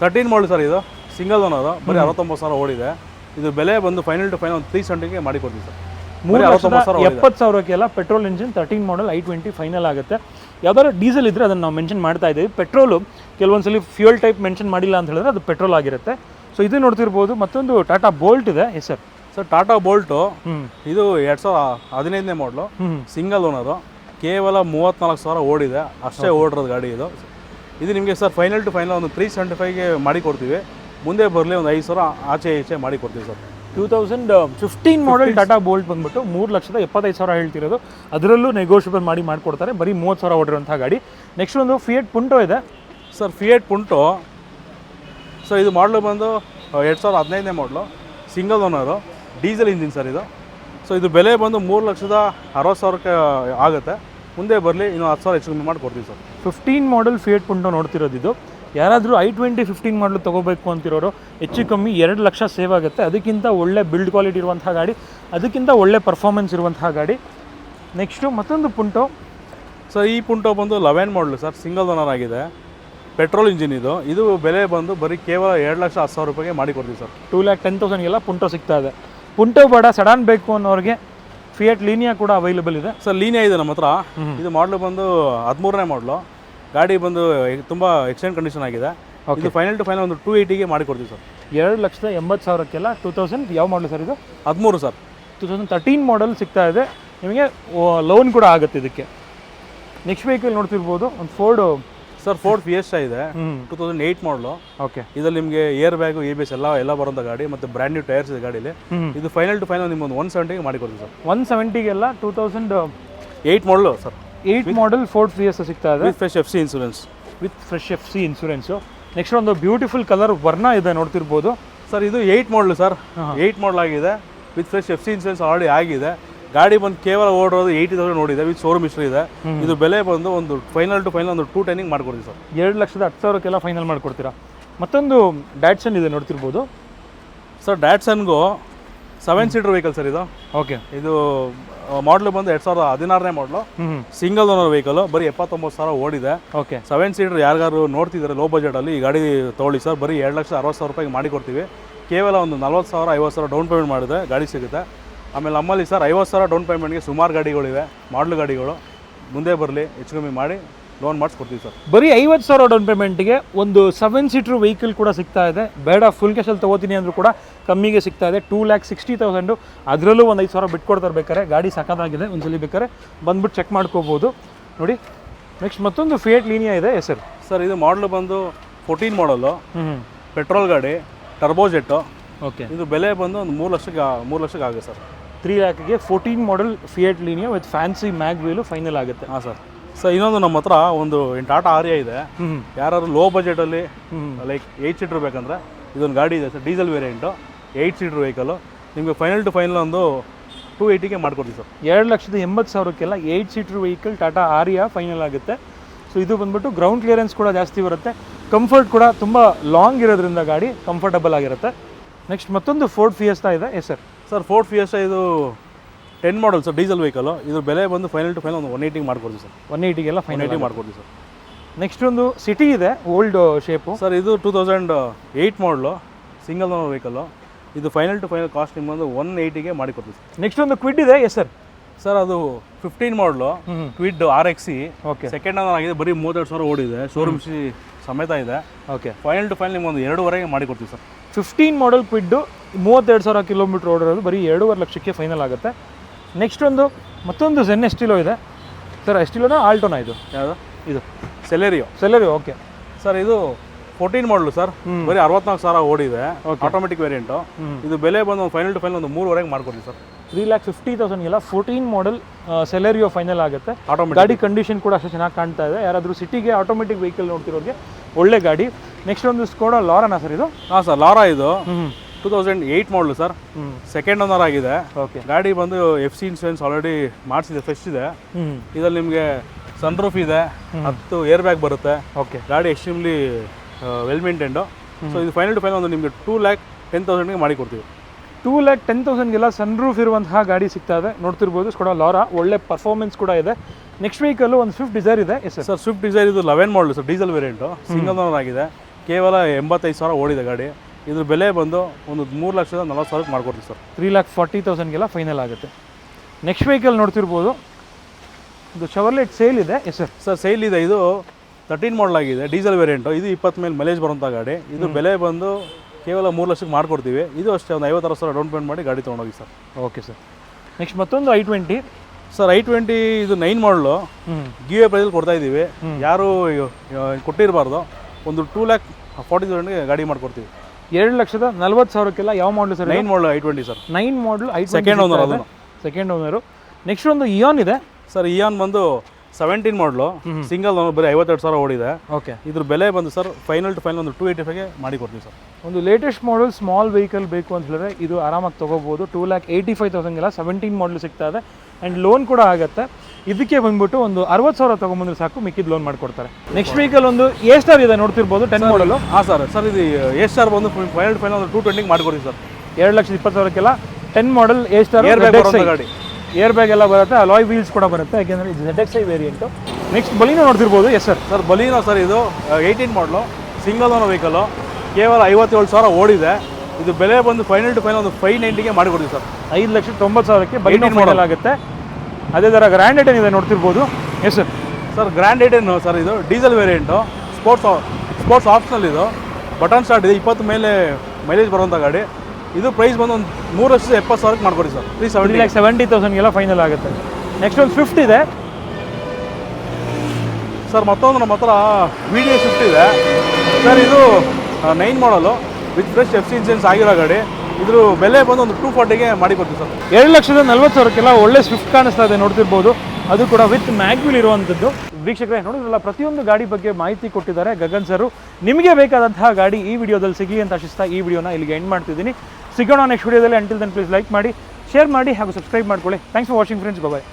Speaker 2: ತರ್ಟೀನ್ ಮಾಡಲ್ ಸರ್ ಇದು. ಸಿಂಗಲ್ ಓನರು ಬರೀ ಅರವತ್ತೊಂಬತ್ತು ಸಾವಿರ ಓಡಿದೆ. ಇದು ಬೆಲೆ ಬಂದು ಫೈನಲ್ ಟು ಫೈನಲ್ ಒಂದು ತ್ರೀ ಸೆಂಟಿಗೆ ಮಾಡಿಕೊಡ್ತೀವಿ ಸರ್.
Speaker 1: ಮೂರು
Speaker 2: ಎಪ್ಪತ್ತು
Speaker 1: ಎಪ್ಪತ್ತು ಸಾವಿರಕ್ಕೆಲ್ಲ petrol engine thirteen model i twenty final ಆಗುತ್ತೆ. ಯಾವ್ದಾದ್ರು ಡೀಸೆಲ್ ಇದ್ದರೆ ಅದನ್ನು ನಾವು ಮೆನ್ಷನ್ ಮಾಡ್ತಾ ಇದ್ದೀವಿ. ಪೆಟ್ರೋಲು ಕೆಲವೊಂದ್ಸಲಿ ಫ್ಯೂಯಲ್ ಟೈಪ್ ಮೆನ್ಷನ್ ಮಾಡಿಲ್ಲ ಅಂತ ಹೇಳಿದ್ರೆ ಅದು ಪೆಟ್ರೋಲ್ ಆಗಿರುತ್ತೆ. ಸೊ ಇದು ನೋಡ್ತಿರ್ಬೋದು. ಮತ್ತೊಂದು ಟಾಟಾ ಬೋಲ್ಟ್ ಇದೆ. Yes sir
Speaker 2: sir Tata Bolt ಇದು ಎರಡು ಸಾವಿರ ಹದಿನೈದನೇ ಮಾಡಲು ಸಿಂಗಲ್ ಓನರು ಕೇವಲ ಮೂವತ್ತ್ನಾಲ್ಕು ಸಾವಿರ ಓಡಿದೆ. ಅಷ್ಟೇ ಓಡಿರೋದು ಗಾಡಿ ಇದು. ಇದು ನಿಮಗೆ ಸರ್ ಫೈನಲ್ ಟು ಫೈನಲ್ ಒಂದು ತ್ರೀ ಸೆವೆಂಟಿ ಫೈವ್ಗೆ ಮಾಡಿ ಕೊಡ್ತೀವಿ ಮುಂದೆ ಬರಲಿ ಒಂದು ಐದು ಸಾವಿರ ಆಚೆ ಈಚೆ ಮಾಡಿ ಕೊಡ್ತೀವಿ sir
Speaker 1: two thousand fifteen model Tata Bolt ಬಂದ್ಬಿಟ್ಟು ಮೂರು ಲಕ್ಷದ ಎಪ್ಪತ್ತೈದು ಸಾವಿರ ಹೇಳ್ತಿರೋದು. ಅದರಲ್ಲೂ ನೆಗೋಷಿಯಬಲ್ ಮಾಡಿ ಮಾಡಿಕೊಡ್ತಾರೆ. ಬರೀ ಮೂವತ್ತು ಸಾವಿರ ಓಡಿರುವಂಥ ಗಾಡಿ. ನೆಕ್ಸ್ಟ್ ಒಂದು ಫಿಯೇಟ್ ಪುಂಟೋ ಇದೆ.
Speaker 2: ಸರ್ ಫಿಯೇಟ್ ಪುಂಟು ಸರ್ ಇದು ಮಾಡಲು ಬಂದು ಎರಡು ಸಾವಿರದ ಹದಿನೈದನೇ ಮಾಡಲು single owner diesel engine sir ಇದು. ಸೊ ಇದು ಬೆಲೆ ಬಂದು ಮೂರು ಲಕ್ಷದ ಅರವತ್ತು ಸಾವಿರಕ್ಕೆ ಆಗುತ್ತೆ. ಮುಂದೆ ಬರಲಿ ಇನ್ನೂ ಹತ್ತು ಸಾವಿರ ಹೆಚ್ಚು ಕಮ್ಮಿ ಮಾಡಿ ಕೊಡ್ತೀವಿ sir.
Speaker 1: Fifteen model Fiat Punto ನೋಡ್ತಿರೋದು ಇದು. ಯಾರಾದರೂ ಐ ಟ್ವೆಂಟಿ ಫಿಫ್ಟೀನ್ ಮಾಡಲು ತೊಗೋಬೇಕು ಅಂತಿರೋರು ಹೆಚ್ಚು ಕಮ್ಮಿ ಎರಡು ಲಕ್ಷ ಸೇವ್ ಆಗುತ್ತೆ. ಅದಕ್ಕಿಂತ ಒಳ್ಳೆ ಬಿಲ್ಡ್ ಕ್ವಾಲಿಟಿ ಇರುವಂಥ ಗಾಡಿ ಅದಕ್ಕಿಂತ ಒಳ್ಳೆ ಪರ್ಫಾರ್ಮೆನ್ಸ್ ಇರುವಂತಹ ಗಾಡಿ. ನೆಕ್ಸ್ಟು ಮತ್ತೊಂದು ಪುಂಟೋ
Speaker 2: ಸರ್ ಈ ಪುಂಟೋ ಬಂದು eleven model sir single owner ಆಗಿದೆ. ಪೆಟ್ರೋಲ್ ಇಂಜಿನ್ ಇದು. ಇದು ಬೆಲೆ ಬಂದು ಬರೀ ಕೇವಲ ಎರಡು ಲಕ್ಷ ಹತ್ತು ಸಾವಿರ ರೂಪಾಯಿಗೆ ಮಾಡಿಕೊಡ್ತೀವಿ ಸರ್.
Speaker 1: ಟೂ ಲ್ಯಾಕ್ ಟೆನ್ ತೌಸಂಡ್ಗೆಲ್ಲ ಪುಂಟೋ ಸಿಗ್ತಾ ಇದೆ. ಪುಂಟೋ ಬೇಡ ಸಡನ್ ಬೇಕು ಅನ್ನೋರಿಗೆ ಫಿಯೇಟ್ ಲೀನಿಯಾ ಕೂಡ ಅವೈಲೇಬಲ್ ಇದೆ.
Speaker 2: ಸರ್ ಲೀನಿಯಾ ಇದೆ ನಮ್ಮ ಹತ್ರ. ಇದು ಮಾಡಲು ಬಂದು ಹದಿಮೂರನೇ ಮಾಡಲು ಗಾಡಿ ಬಂದು ತುಂಬ ಎಕ್ಸ್ಟೆಂಟ್ ಕಂಡೀಷನ್ ಆಗಿದೆ. ಇದು ಫೈನಲ್ ಟು ಫೈನಲ್ ಒಂದು ಟೂ ಏಯ್ಟಿಗೆ ಮಾಡಿ ಕೊಡ್ತೀವಿ ಸರ್.
Speaker 1: ಎರಡು ಲಕ್ಷದ ಎಂಬತ್ತು ಸಾವಿರಕ್ಕೆಲ್ಲ ಟೂ ತೌಸಂಡ್ ಯಾವ ಮಾಡಲು ಸರ್ ಇದು?
Speaker 2: ಹದಿಮೂರು sir.
Speaker 1: Two thousand thirteen model ಸಿಗ್ತಾ ಇದೆ. ನಿಮಗೆ ಲೋನ್ ಕೂಡ ಆಗುತ್ತೆ ಇದಕ್ಕೆ. ನೆಕ್ಸ್ಟ್ ವೆಹಿಕಲ್ ನೋಡ್ತಿರ್ಬೋದು ಒಂದು ಫೋರ್ಡು
Speaker 2: ಸರ್ ಫೋರ್ಡ್ ಫಿಯೆಸ್ಟಾ ಇದೆ. Two thousand eight model
Speaker 1: okay.
Speaker 2: ಇದರಲ್ಲಿ ನಿಮಗೆ air bag A B S ಎಲ್ಲ ಎಲ್ಲ ಬರೋಂಥ ಗಾಡಿ ಮತ್ತು ಬ್ರ್ಯಾಂಡ್ ನ್ಯೂ ಟೈರ್ಸ್ ಇದೆ ಗಾಡೀಲಿ. ಇದು ಫೈನಲ್ ಟು ಫೈನಲ್ ನಿಮ್ಮೊಂದು ಒನ್ ಸೆವೆಂಟಿಗೆ ಮಾಡಿ ಕೊಡ್ತೀವಿ sir.
Speaker 1: One ಸೆವೆಂಟಿಗೆಲ್ಲ two thousand
Speaker 2: eight model sir
Speaker 1: eight model Ford Fiesta ಸಿಗ್ತಾ ಇದೆ.
Speaker 2: With fresh F C insurance
Speaker 1: with fresh F C insurance next ಒಂದು ಬ್ಯೂಟಿಫುಲ್ ಕಲರ್ ವರ್ಣ ಇದೆ ನೋಡ್ತಿರ್ಬೋದು.
Speaker 2: ಸರ್ ಇದು eight model sir eight model ಆಗಿದೆ. With fresh F C insurance already ಆಗಿದೆ. ಗಾಡಿ ಬಂದು ಕೇವಲ ಓಡಿರೋದು ಏಯ್ಟಿ ತೌಸಂಡ್ ನೋಡಿದೆ ವಿತ್ ಶೋರೂಮ್ ಹಿಸ್ಟ್ರಿ ಇದೆ. ಇದು ಬೆಲೆ ಬಂದು ಒಂದು ಫೈನಲ್ ಟು ಫೈನಲ್ ಒಂದು ಟೂ ಟೆನಿಂಗ್ ಮಾಡ್ಕೊಡ್ತೀವಿ ಸರ್.
Speaker 1: ಎರಡು ಲಕ್ಷದ ಹತ್ತು ಸಾವಿರಕ್ಕೆಲ್ಲ ಫೈನಲ್ ಮಾಡ್ಕೊಡ್ತೀರಾ? ಮತ್ತೊಂದು ಡ್ಯಾಟ್ಸನ್ ಇದೆ ನೋಡ್ತಿರ್ಬೋದು.
Speaker 2: ಸರ್ ಡ್ಯಾಟ್ಸನ್ಗೂ ಸೆವೆನ್ ಸೀಟರ್ ವೆಹಿಕಲ್ ಸರ್ ಇದು.
Speaker 1: ಓಕೆ.
Speaker 2: ಇದು ಮಾಡಲ್ ಬಂದು ಎರಡು ಸಾವಿರದ ಹದಿನಾರನೇ ಮಾಡಲು ಸಿಂಗಲ್ ಓನರ್ ವೆಹಿಕಲ್ ಬರೀ ಎಪ್ಪತ್ತೊಂಬತ್ತು ಸಾವಿರ ಓಡಿದೆ.
Speaker 1: ಓಕೆ.
Speaker 2: ಸೆವೆನ್ ಸೀಟರ್ ಯಾರಿಗಾರು ನೋಡ್ತಿದ್ದಾರೆ ಲೋ ಬಜೆಟಲ್ಲಿ ಈ ಗಾಡಿ ತೊಗೊಳ್ಳಿ ಸರ್. ಬರೀ ಎರಡು ಲಕ್ಷ ಅರವತ್ತು ಸಾವಿರ ರೂಪಾಯಿಗೆ ಮಾಡಿ ಕೊಡ್ತೀವಿ ಕೇವಲ ಒಂದು ನಲ್ವತ್ತು ಸಾವಿರ ಐವತ್ತು ಸಾವಿರ ಡೌನ್ ಪೇಮೆಂಟ್ ಮಾಡಿದೆ ಗಾಡಿ ಸಿಗುತ್ತೆ. ಆಮೇಲೆ ನಮ್ಮಲ್ಲಿ ಸರ್ ಐವತ್ತು ಸಾವಿರ ಡೌನ್ ಪೇಮೆಂಟ್ಗೆ ಸುಮಾರು ಗಾಡಿಗಳಿವೆ ಮಾಡಲ್ ಗಾಡಿಗಳು. ಮುಂದೆ ಬರಲಿ ಹೆಚ್ಚು ಕಮ್ಮಿ ಮಾಡಿ ಲೋನ್ ಮಾಡಿಸ್ಕೊಡ್ತೀವಿ ಸರ್.
Speaker 1: ಬರೀ ಐವತ್ತು ಸಾವಿರ ಡೌನ್ ಪೇಮೆಂಟ್ಗೆ ಒಂದು ಸೆವೆನ್ ಸೀಟ್ರ್ ವೆಹಿಕಲ್ ಕೂಡ ಸಿಗ್ತಾ ಇದೆ. ಬೇಡ ಫುಲ್ ಕ್ಯಾಶಲ್ಲಿ ತೊಗೋತೀನಿ ಅಂದರೂ ಕೂಡ ಕಮ್ಮಿಗೆ ಸಿಗ್ತಾ ಇದೆ. ಟೂ ಲ್ಯಾಕ್ ಸಿಕ್ಸ್ಟಿ ತೌಸಂಡು ಅದರಲ್ಲೂ ಒಂದು ಐದು ಸಾವಿರ ಬಿಟ್ಕೊಡ್ತಾರೆ ಬೇಕಾರೆ ಗಾಡಿ ಸಖತ್ತಾಗಿದೆ ಒಂದ್ಸಲಿ ಬೇಕಾರೆ ಬಂದ್ಬಿಟ್ಟು ಚೆಕ್ ಮಾಡ್ಕೋಬೋದು. ನೋಡಿ ನೆಕ್ಸ್ಟ್ ಮತ್ತೊಂದು ಫಿಯೇಟ್ ಲೀನಿಯಾ ಇದೆ ಹೆಸರು.
Speaker 2: ಸರ್ ಇದು ಮಾಡಲು ಬಂದು ಫೋರ್ಟೀನ್ ಮಾಡಲು ಪೆಟ್ರೋಲ್ ಗಾಡಿ ಟರ್ಬೋಜೆಟ್ಟು
Speaker 1: ಓಕೆ.
Speaker 2: ಇದು ಬೆಲೆ ಬಂದು ಒಂದು ಮೂರು ಲಕ್ಷಕ್ಕೆ ಮೂರು ಲಕ್ಷಕ್ಕೆ ಆಗುತ್ತೆ sir.
Speaker 1: Three ಲ್ಯಾಕ್ಗೆ fourteen model Fiat Linea with fancy mag wheel final ಆಗುತ್ತೆ.
Speaker 2: ಹಾಂ ಸರ್. ಸರ್ ಇನ್ನೊಂದು ನಮ್ಮ ಹತ್ರ ಒಂದು ಟಾಟಾ ಆರ್ಯ ಇದೆ.
Speaker 1: ಯಾರಾದ್ರು
Speaker 2: ಯಾರು ಲೋ ಬಜೆಟಲ್ಲಿ ಲೈಕ್ ಏಯ್ಟ್ ಸೀಟ್ರ್ ಬೇಕಂದ್ರೆ ಇದೊಂದು ಗಾಡಿ ಇದೆ sir diesel variant eight seater vehicle ನಿಮಗೆ ಫೈನಲ್ ಟು ಫೈನಲ್ ಒಂದು ಟೂ ಏಯ್ಟಿಗೆ ಮಾಡ್ಕೊಡ್ತೀವಿ ಸರ್.
Speaker 1: ಎರಡು ಲಕ್ಷದ ಎಂಬತ್ತು ಸಾವಿರಕ್ಕೆಲ್ಲ eight seater vehicle Tata Aria final ಆಗುತ್ತೆ. ಸೊ ಇದು ಬಂದ್ಬಿಟ್ಟು ಗ್ರೌಂಡ್ ಕ್ಲಿಯರೆನ್ಸ್ ಕೂಡ ಜಾಸ್ತಿ ಬರುತ್ತೆ. ಕಂಫರ್ಟ್ ಕೂಡ ತುಂಬ ಲಾಂಗ್ ಇರೋದ್ರಿಂದ ಗಾಡಿ ಕಂಫರ್ಟಬಲ್ ಆಗಿರುತ್ತೆ. ನೆಕ್ಸ್ಟ್ ಮತ್ತೊಂದು ಫೋರ್ಡ್ ಫಿಯಸ್ತಾ ಇದೆ. Yes sir
Speaker 2: sir Ford Fiesta ಇದು ten model sir diesel vehicle ಇದ್ರ ಬೆಲೆ ಬಂದು ಫೈನಲ್ ಟು ಫೈನಲ್ ಒಂದು ಒನ್ ಏಯ್ಟಿಗೆ ಮಾಡ್ಕೊಡ್ತೀವಿ ಸರ್
Speaker 1: ಒನ್ ಏಯ್ಟಿಗೆಲ್ಲ
Speaker 2: ಫೈನ್
Speaker 1: ಫೈನಲ್
Speaker 2: ಏಯ್ಟಿಗೆ ಮಾಡ್ಕೊಡ್ತೀವಿ ಸರ್
Speaker 1: ನೆಕ್ಸ್ಟ್ ಒಂದು ಸಿಟಿ ಇದೆ ಓಲ್ಡ್ ಶೇಪು
Speaker 2: ಸರ್ ಇದು two thousand eight model single owner vehicle ಇದು ಫೈನಲ್ ಟು ಫೈನಲ್ ಕಾಸ್ಟ್ ನಿಮ್ಮೊಂದು ಒನ್ ಏಯ್ಟಿಗೆ ಮಾಡಿಕೊಡ್ತೀವಿ ಸರ್
Speaker 1: ನೆಕ್ಸ್ಟ್ ಒಂದು ಕ್ವಿಡ್ ಇದೆ ಎಸ್ ಸರ್
Speaker 2: ಸರ್ ಅದು fifteen model Kwid R ಎಕ್ಸಿ
Speaker 1: okay
Speaker 2: second owner ಆಗಿದೆ ಬರೀ ಮೂವತ್ತೆರಡು ಸಾವಿರ ಓಡಿದೆ. ಶೋರೂಮ್ ಸಿ ಸಮೇತ ಇದೆ.
Speaker 1: ಓಕೆ
Speaker 2: ಫೈನಲ್ ಟು ಫೈನಲ್ ನಿಮ್ಮೊಂದು ಎರಡುವರೆಗೆ ಮಾಡಿಕೊಡ್ತೀವಿ ಸರ್
Speaker 1: ಫಿಫ್ಟೀನ್ ಮಾಡಲ್ ಕ್ವಿಡ್ಡು ಮೂವತ್ತೆರಡು ಸಾವಿರ ಕಿಲೋಮೀಟ್ರ್ ಓಡಿರೋದು ಬರೀ ಎರಡೂವರೆ ಲಕ್ಷಕ್ಕೆ ಫೈನಲ್ ಆಗುತ್ತೆ. ನೆಕ್ಸ್ಟ್ ಒಂದು ಮತ್ತೊಂದು ಝೆನ್ ಎಸ್ಟಿಲೋ ಇದೆ. ಸರ್ ಎಸ್ಟಿಲೋನ ಆಲ್ಟೋನ ಇದು.
Speaker 2: ಯಾವುದು?
Speaker 1: ಇದು.
Speaker 2: ಸೆಲೆರಿಯೋ
Speaker 1: ಸೆಲೆರಿಯೋ ಓಕೆ
Speaker 2: ಸರ್ ಇದು ಫೋರ್ಟೀನ್ ಮಾಡಲು ಸರ್. ಬರೀ ಅರವತ್ನಾಲ್ಕು ಸಾವಿರ ಓಡಿದೆ. ಆಟೋಮೆಟಿಕ್ ವೇರಿಯಂಟು ಇದು ಬೆಲೆ ಬಂದು ಒಂದು ಫೈನಲ್ ಟು ಫೈನಲ್ ಒಂದು ಮೂರುವರೆಗೆ ಮಾಡ್ಕೊಡ್ತೀವಿ ಸರ್
Speaker 1: ತ್ರೀ ಲ್ಯಾಕ್ ಫಿಫ್ಟಿ ತೌಸಂಡ್ಗೆಲ್ಲ ಫೋರ್ಟೀನ್ ಮಾಡಲ್ ಸೆಲರಿಯೋ ಫೈನಲ್ ಆಗುತ್ತೆ. ಗಾಡಿ ಕಂಡೀಷನ್ ಕೂಡ ಅಷ್ಟು ಚೆನ್ನಾಗಿ ಕಾಣ್ತಾ ಇದೆ. ಯಾರಾದರೂ ಸಿಟಿಗೆ ಆಟೋಮೆಟಿಕ್ ವೆಹಿಕಲ್ ನೋಡ್ತಿರೋರಿಗೆ ಒಳ್ಳೆ ಗಾಡಿ. ನೆಕ್ಸ್ಟ್ ಒಂದು ಸ್ಕೋಡ ಲಾರನಾ ಸರ್ ಇದು.
Speaker 2: ಹಾಂ ಸರ್ ಲಾರಾ ಇದು. Two thousand eight model sir second owner ಆಗಿದೆ.
Speaker 1: ಓಕೆ
Speaker 2: ಗಾಡಿ ಬಂದು ಎಫ್ ಸಿ ಇನ್ಸೂರೆನ್ಸ್ ಆಲ್ರೆಡಿ ಮಾಡಿಸಿದೆ ಫ್ರೆಶ್ ಇದೆ. ಇದರಲ್ಲಿ ನಿಮಗೆ ಸನ್ರೂಫ್ ಇದೆ. ಹತ್ತು ಏರ್ ಬ್ಯಾಗ್ ಬರುತ್ತೆ.
Speaker 1: ಓಕೆ
Speaker 2: ಗಾಡಿ ಎಕ್ಸ್ಟ್ರೀಮ್ಲಿ ವೆಲ್ ಮೇಂಟೈನ್ಡು ಸೊ ಇದು ಫೈನಲ್ ಟು ಫೈನಲ್ ಒಂದು ನಿಮಗೆ ಟೂ ಲ್ಯಾಕ್ ಟೆನ್ ತೌಸಂಡ್ಗೆ ಮಾಡಿ ಕೊಡ್ತೀವಿ
Speaker 1: ಟೂ ಲ್ಯಾಕ್ ಟೆನ್ ತೌಸಂಡ್ಗೆಲ್ಲ ಸನ್ರೂಫ್ ಇರುವಂತಹ ಗಾಡಿ ಸಿಗ್ತಾ ಇದೆ. ನೋಡ್ತಿರ್ಬೋದು ಕೂಡ ಲಾರಾ ಒಳ್ಳೆ ಪರ್ಫಾರ್ಮೆನ್ಸ್ ಕೂಡ ಇದೆ. ನೆಕ್ಸ್ಟ್ ವೀಕಲ್ಲೂ ಒಂದು ಸ್ವಿಫ್ಟ್ ಡಿಸೈರ್ ಇದೆ. Yes sir
Speaker 2: sir Swift Dzire ಇದು eleven model sir diesel variant single owner ಆಗಿದೆ. ಕೇವಲ ಎಂಬತ್ತೈದು ಸಾವಿರ ಓಡಿದೆ ಗಾಡಿ. ಇದ್ರ ಬೆಲೆ ಬಂದು ಒಂದು ಮೂರು ಲಕ್ಷದ ನಲ್ವತ್ತು ಸಾವಿರಕ್ಕೆ ಮಾಡ್ಕೊಡ್ತೀವಿ ಸರ್
Speaker 1: ತ್ರೀ ಲ್ಯಾಕ್ ಫಾರ್ಟಿ ತೌಸಂಡ್ಗೆಲ್ಲ ಫೈನಲ್ ಆಗುತ್ತೆ. ನೆಕ್ಸ್ಟ್ ವೆಹಿಕಲ್ ನೋಡ್ತಿರ್ಬೋದು. ಇದು ಶವರ್ಲೆಟ್ ಸೇಲ್ ಇದೆ. ಎಸ್ ಸರ್
Speaker 2: ಸರ್ ಸೇಲ್ ಇದೆ. ಇದು ತರ್ಟೀನ್ ಮಾಡಲ್ ಆಗಿದೆ ಡೀಸೆಲ್ ವೇರಿಯಂಟು ಇದು ಇಪ್ಪತ್ತು ಮೇಲೆ ಮೈಲೇಜ್ ಬರುವಂಥ ಗಾಡಿ. ಇದು ಬೆಲೆ ಬಂದು ಕೇವಲ ಮೂರು ಲಕ್ಷಕ್ಕೆ ಮಾಡಿಕೊಡ್ತೀವಿ. ಇದು ಅಷ್ಟೇ ಒಂದು ಐವತ್ತಾರು ಸಾವಿರ ಡೌನ್ ಪೇಮೆಂಟ್ ಮಾಡಿ ಗಾಡಿ ತೊಗೊಂಡೋಗಿ ಸರ್.
Speaker 1: ಓಕೆ ಸರ್ ನೆಕ್ಸ್ಟ್ ಮತ್ತೊಂದು i twenty
Speaker 2: sir i twenty ಇದು ನೈನ್ ಮಾಡಲು ಗಿವ್ ಎ ಪ್ರೈಸಲ್ಲಿ ಕೊಡ್ತಾ ಇದ್ದೀವಿ. ಯಾರು ಕೊಟ್ಟಿರಬಾರ್ದು. ಒಂದು ಟೂ ಲ್ಯಾಕ್ ಫಾರ್ಟಿ ತೌಸಂಡ್ಗೆ ಗಾಡಿ ಮಾಡಿಕೊಡ್ತೀವಿ.
Speaker 1: ಎರಡು ಲಕ್ಷದ ನಲ್ವತ್ತು ಸಾವಿರಕ್ಕೆಲ್ಲ ಯಾವ model sir
Speaker 2: nine model i twenty sir
Speaker 1: nine model i
Speaker 2: second owner ಅದನ್ನು.
Speaker 1: ಸೆಕೆಂಡ್ ಓನರು ನೆಕ್ಸ್ಟ್ ಒಂದು ಇಯಾನ್ ಇದೆ.
Speaker 2: ಸರ್ ಇಯಾನ್ ಬಂದು ಸೆವೆಂಟೀನ್ ಮಾಡಲು ಸಿಂಗಲ್ ಬರೀ ಐವತ್ತೆರಡು ಸಾವಿರ ಓಡಿದೆ.
Speaker 1: ಓಕೆ
Speaker 2: ಇದ್ರ ಬೆಲೆ ಬಂದು ಸರ್ ಫೈನಲ್ ಟು ಫೈನಲ್ ಒಂದು ಟೂ ಏಯ್ಟಿ ಫೈವ್ಗೆ ಮಾಡಿ ಕೊಡ್ತೀವಿ ಸರ್
Speaker 1: ಒಂದು ಲೇಟೆಸ್ಟ್ ಮಾಡಲ್ ಸ್ಮಾಲ್ ವೆಹಿಕಲ್ ಬೇಕು ಅಂತ ಹೇಳಿದ್ರೆ ಇದು ಆರಾಮಾಗಿ ತೊಗೋಬೋದು. ಟೂ ಲ್ಯಾಕ್ ಏಯ್ಟಿ ಫೈವ್ ತೌಸಂಡ್ಗೆಲ್ಲ ಸೆವೆಂಟೀನ್ ಮಾಡಲ್ ಸಿಗ್ತಾ ಇದೆ. ಆ್ಯಂಡ್ ಲೋನ್ ಕೂಡ ಆಗುತ್ತೆ. ಇದಕ್ಕೆ ಬಂದ್ಬಿಟ್ಟು ಒಂದು ಅರವತ್ತು ಸಾವಿರ ತೊಗೊಂಬಂದ್ರೆ ಸಾಕು ಮಿಕ್ಕಿದ ಲೋನ್ ಮಾಡಿಕೊಡ್ತಾರೆ. ನೆಕ್ಸ್ಟ್ ವೆಹಿಕಲ್ ಒಂದು ಎ ಸ್ಟಾರ್ ಇದೆ ನೋಡ್ತಿರ್ಬೋದು ಟೆನ್ ಮಾಡಲು
Speaker 2: ಹಾಂ ಸರ್ ಸರ್ ಇದು ಎ ಸ್ಟಾರ್ ಬಂದು ಫೈನಲ್ ಟು ಫೈನಲ್ ಒಂದು ಟೂ ಟ್ವೆಂಟಿಗೆ ಮಾಡಿಕೊಡ್ತೀವಿ ಸರ್
Speaker 1: ಎರಡು ಲಕ್ಷದ ಇಪ್ಪತ್ತು ಸಾವಿರಕ್ಕೆಲ್ಲ ಟೆನ್ ಮಾಡಲ್ ಎ ಸ್ಟಾರ್
Speaker 2: ಗಾಡಿ.
Speaker 1: ಏರ್ ಬ್ಯಾಗ್ ಎಲ್ಲ ಬರುತ್ತೆ ಅಲಾಯ್ ವೀಲ್ಸ್ ಕೂಡ ಬರುತ್ತೆ ಯಾಕೆಂದರೆ ಇದು Z X I variant next Baleno ನೋಡ್ತಿರ್ಬೋದು? Yes sir
Speaker 2: sir Baleno sir ಇದು eighteen model single owner vehicle ಕೇವಲ ಐವತ್ತೇಳು ಸಾವಿರ ಓಡಿದೆ. ಇದು ಬೆಲೆ ಬಂದು ಫೈನಲ್ ಟು ಫೈನಲ್ ಒಂದು ಫೈವ್ ನೈಂಟಿಗೆ ಮಾಡಿಕೊಡ್ತೀವಿ ಸರ್
Speaker 1: ಐದು ಲಕ್ಷದ ತೊಂಬತ್ತು ಸಾವಿರಕ್ಕೆ ಬಲಿನೋ
Speaker 2: 18
Speaker 1: ಮಾಡಲ್ ಆಗುತ್ತೆ. ಅದೇ ಥರ ಗ್ರ್ಯಾಂಡ್ ಐಟನ್ ಇದೆ ನೋಡ್ತಿರ್ಬೋದು. Yes sir
Speaker 2: sir grand i ten sir ಇದು diesel variant sports sports optional ಇದು. ಬಟನ್ ಸ್ಟಾರ್ಟ್ ಇದೆ ಇಪ್ಪತ್ತು ಮೇಲೆ ಮೈಲೇಜ್ ಬರುವಂಥ ಗಾಡಿ. ಇದು ಪ್ರೈಸ್ ಬಂದು ಒಂದು ಮೂರು ವರ್ಷದ ಎಪ್ಪತ್ತು ಸಾವಿರಕ್ಕೆ ಮಾಡ್ಕೊಡಿ sir. Three seventy
Speaker 1: lakh seventy ತೌಸಂಡ್ಗೆಲ್ಲ final ಆಗುತ್ತೆ. ನೆಕ್ಸ್ಟ್ ಒಂದು ಸ್ವಿಫ್ಟ್ ಇದೆ.
Speaker 2: ಸರ್ ಮತ್ತೊಂದು ನಮ್ಮ ಹತ್ರ ವಿಡಿಯೋ ಡಿ ಶಿಫ್ಟ್ ಇದೆ. ಸರ್ ಇದು nine model with fresh F C insurance ಆಗಿರೋ ಗಾಡಿ. ಇದ್ರ ಬೆಲೆ ಬಂದು ಒಂದು ಟೂ ಫಾರ್ಟಿಗೆ ಮಾಡಿ ಕೊಡ್ತೀವಿ ಸರ್.
Speaker 1: ಎರಡು ಲಕ್ಷದ ನಲ್ವತ್ತು ಸಾವಿರಕ್ಕೆಲ್ಲ ಒಳ್ಳೆ ಸ್ವಿಫ್ಟ್ ಕಾಣಿಸ್ತಾ ಇದೆ ನೋಡ್ತಿರ್ಬೋದು. ಅದು ಕೂಡ ವಿತ್ ಮ್ಯಾಗ್ವಿಲ್ ಇರುವಂಥದ್ದು. ವೀಕ್ಷಕರೇ ನೋಡಿದ್ರಲ್ಲ ಪ್ರತಿಯೊಂದು ಗಾಡಿ ಬಗ್ಗೆ ಮಾಹಿತಿ ಕೊಟ್ಟಿದ್ದಾರೆ ಗಗನ್ ಸರು. ನಿಮಗೆ ಬೇಕಾದಂತಹ ಗಾಡಿ ಈ ವಿಡಿಯೋದಲ್ಲಿ ಸಿಗಿ ಅಂತ ಆಶಿಸ್ತಾ ಈ ವಿಡಿಯೋನ ಇಲ್ಲಿಗೆ ಎಂಡ್ ಮಾಡ್ತಿದ್ದೀನಿ. ಸಿಗೋಣ ನೆಕ್ಸ್ಟ್ ವಿಡಿಯೋದಲ್ಲಿ ಅಂಟಿಲ್ ದನ್ ಪ್ಲೀಸ್ ಲೈಕ್ ಮಾಡಿ ಶೇರ್ ಮಾಡಿ ಹಾಗೂ ಸಬ್ಸ್ಕ್ರೈಬ್ ಮಾಡ್ಕೊಳ್ಳಿ. Thanks for watching friends bye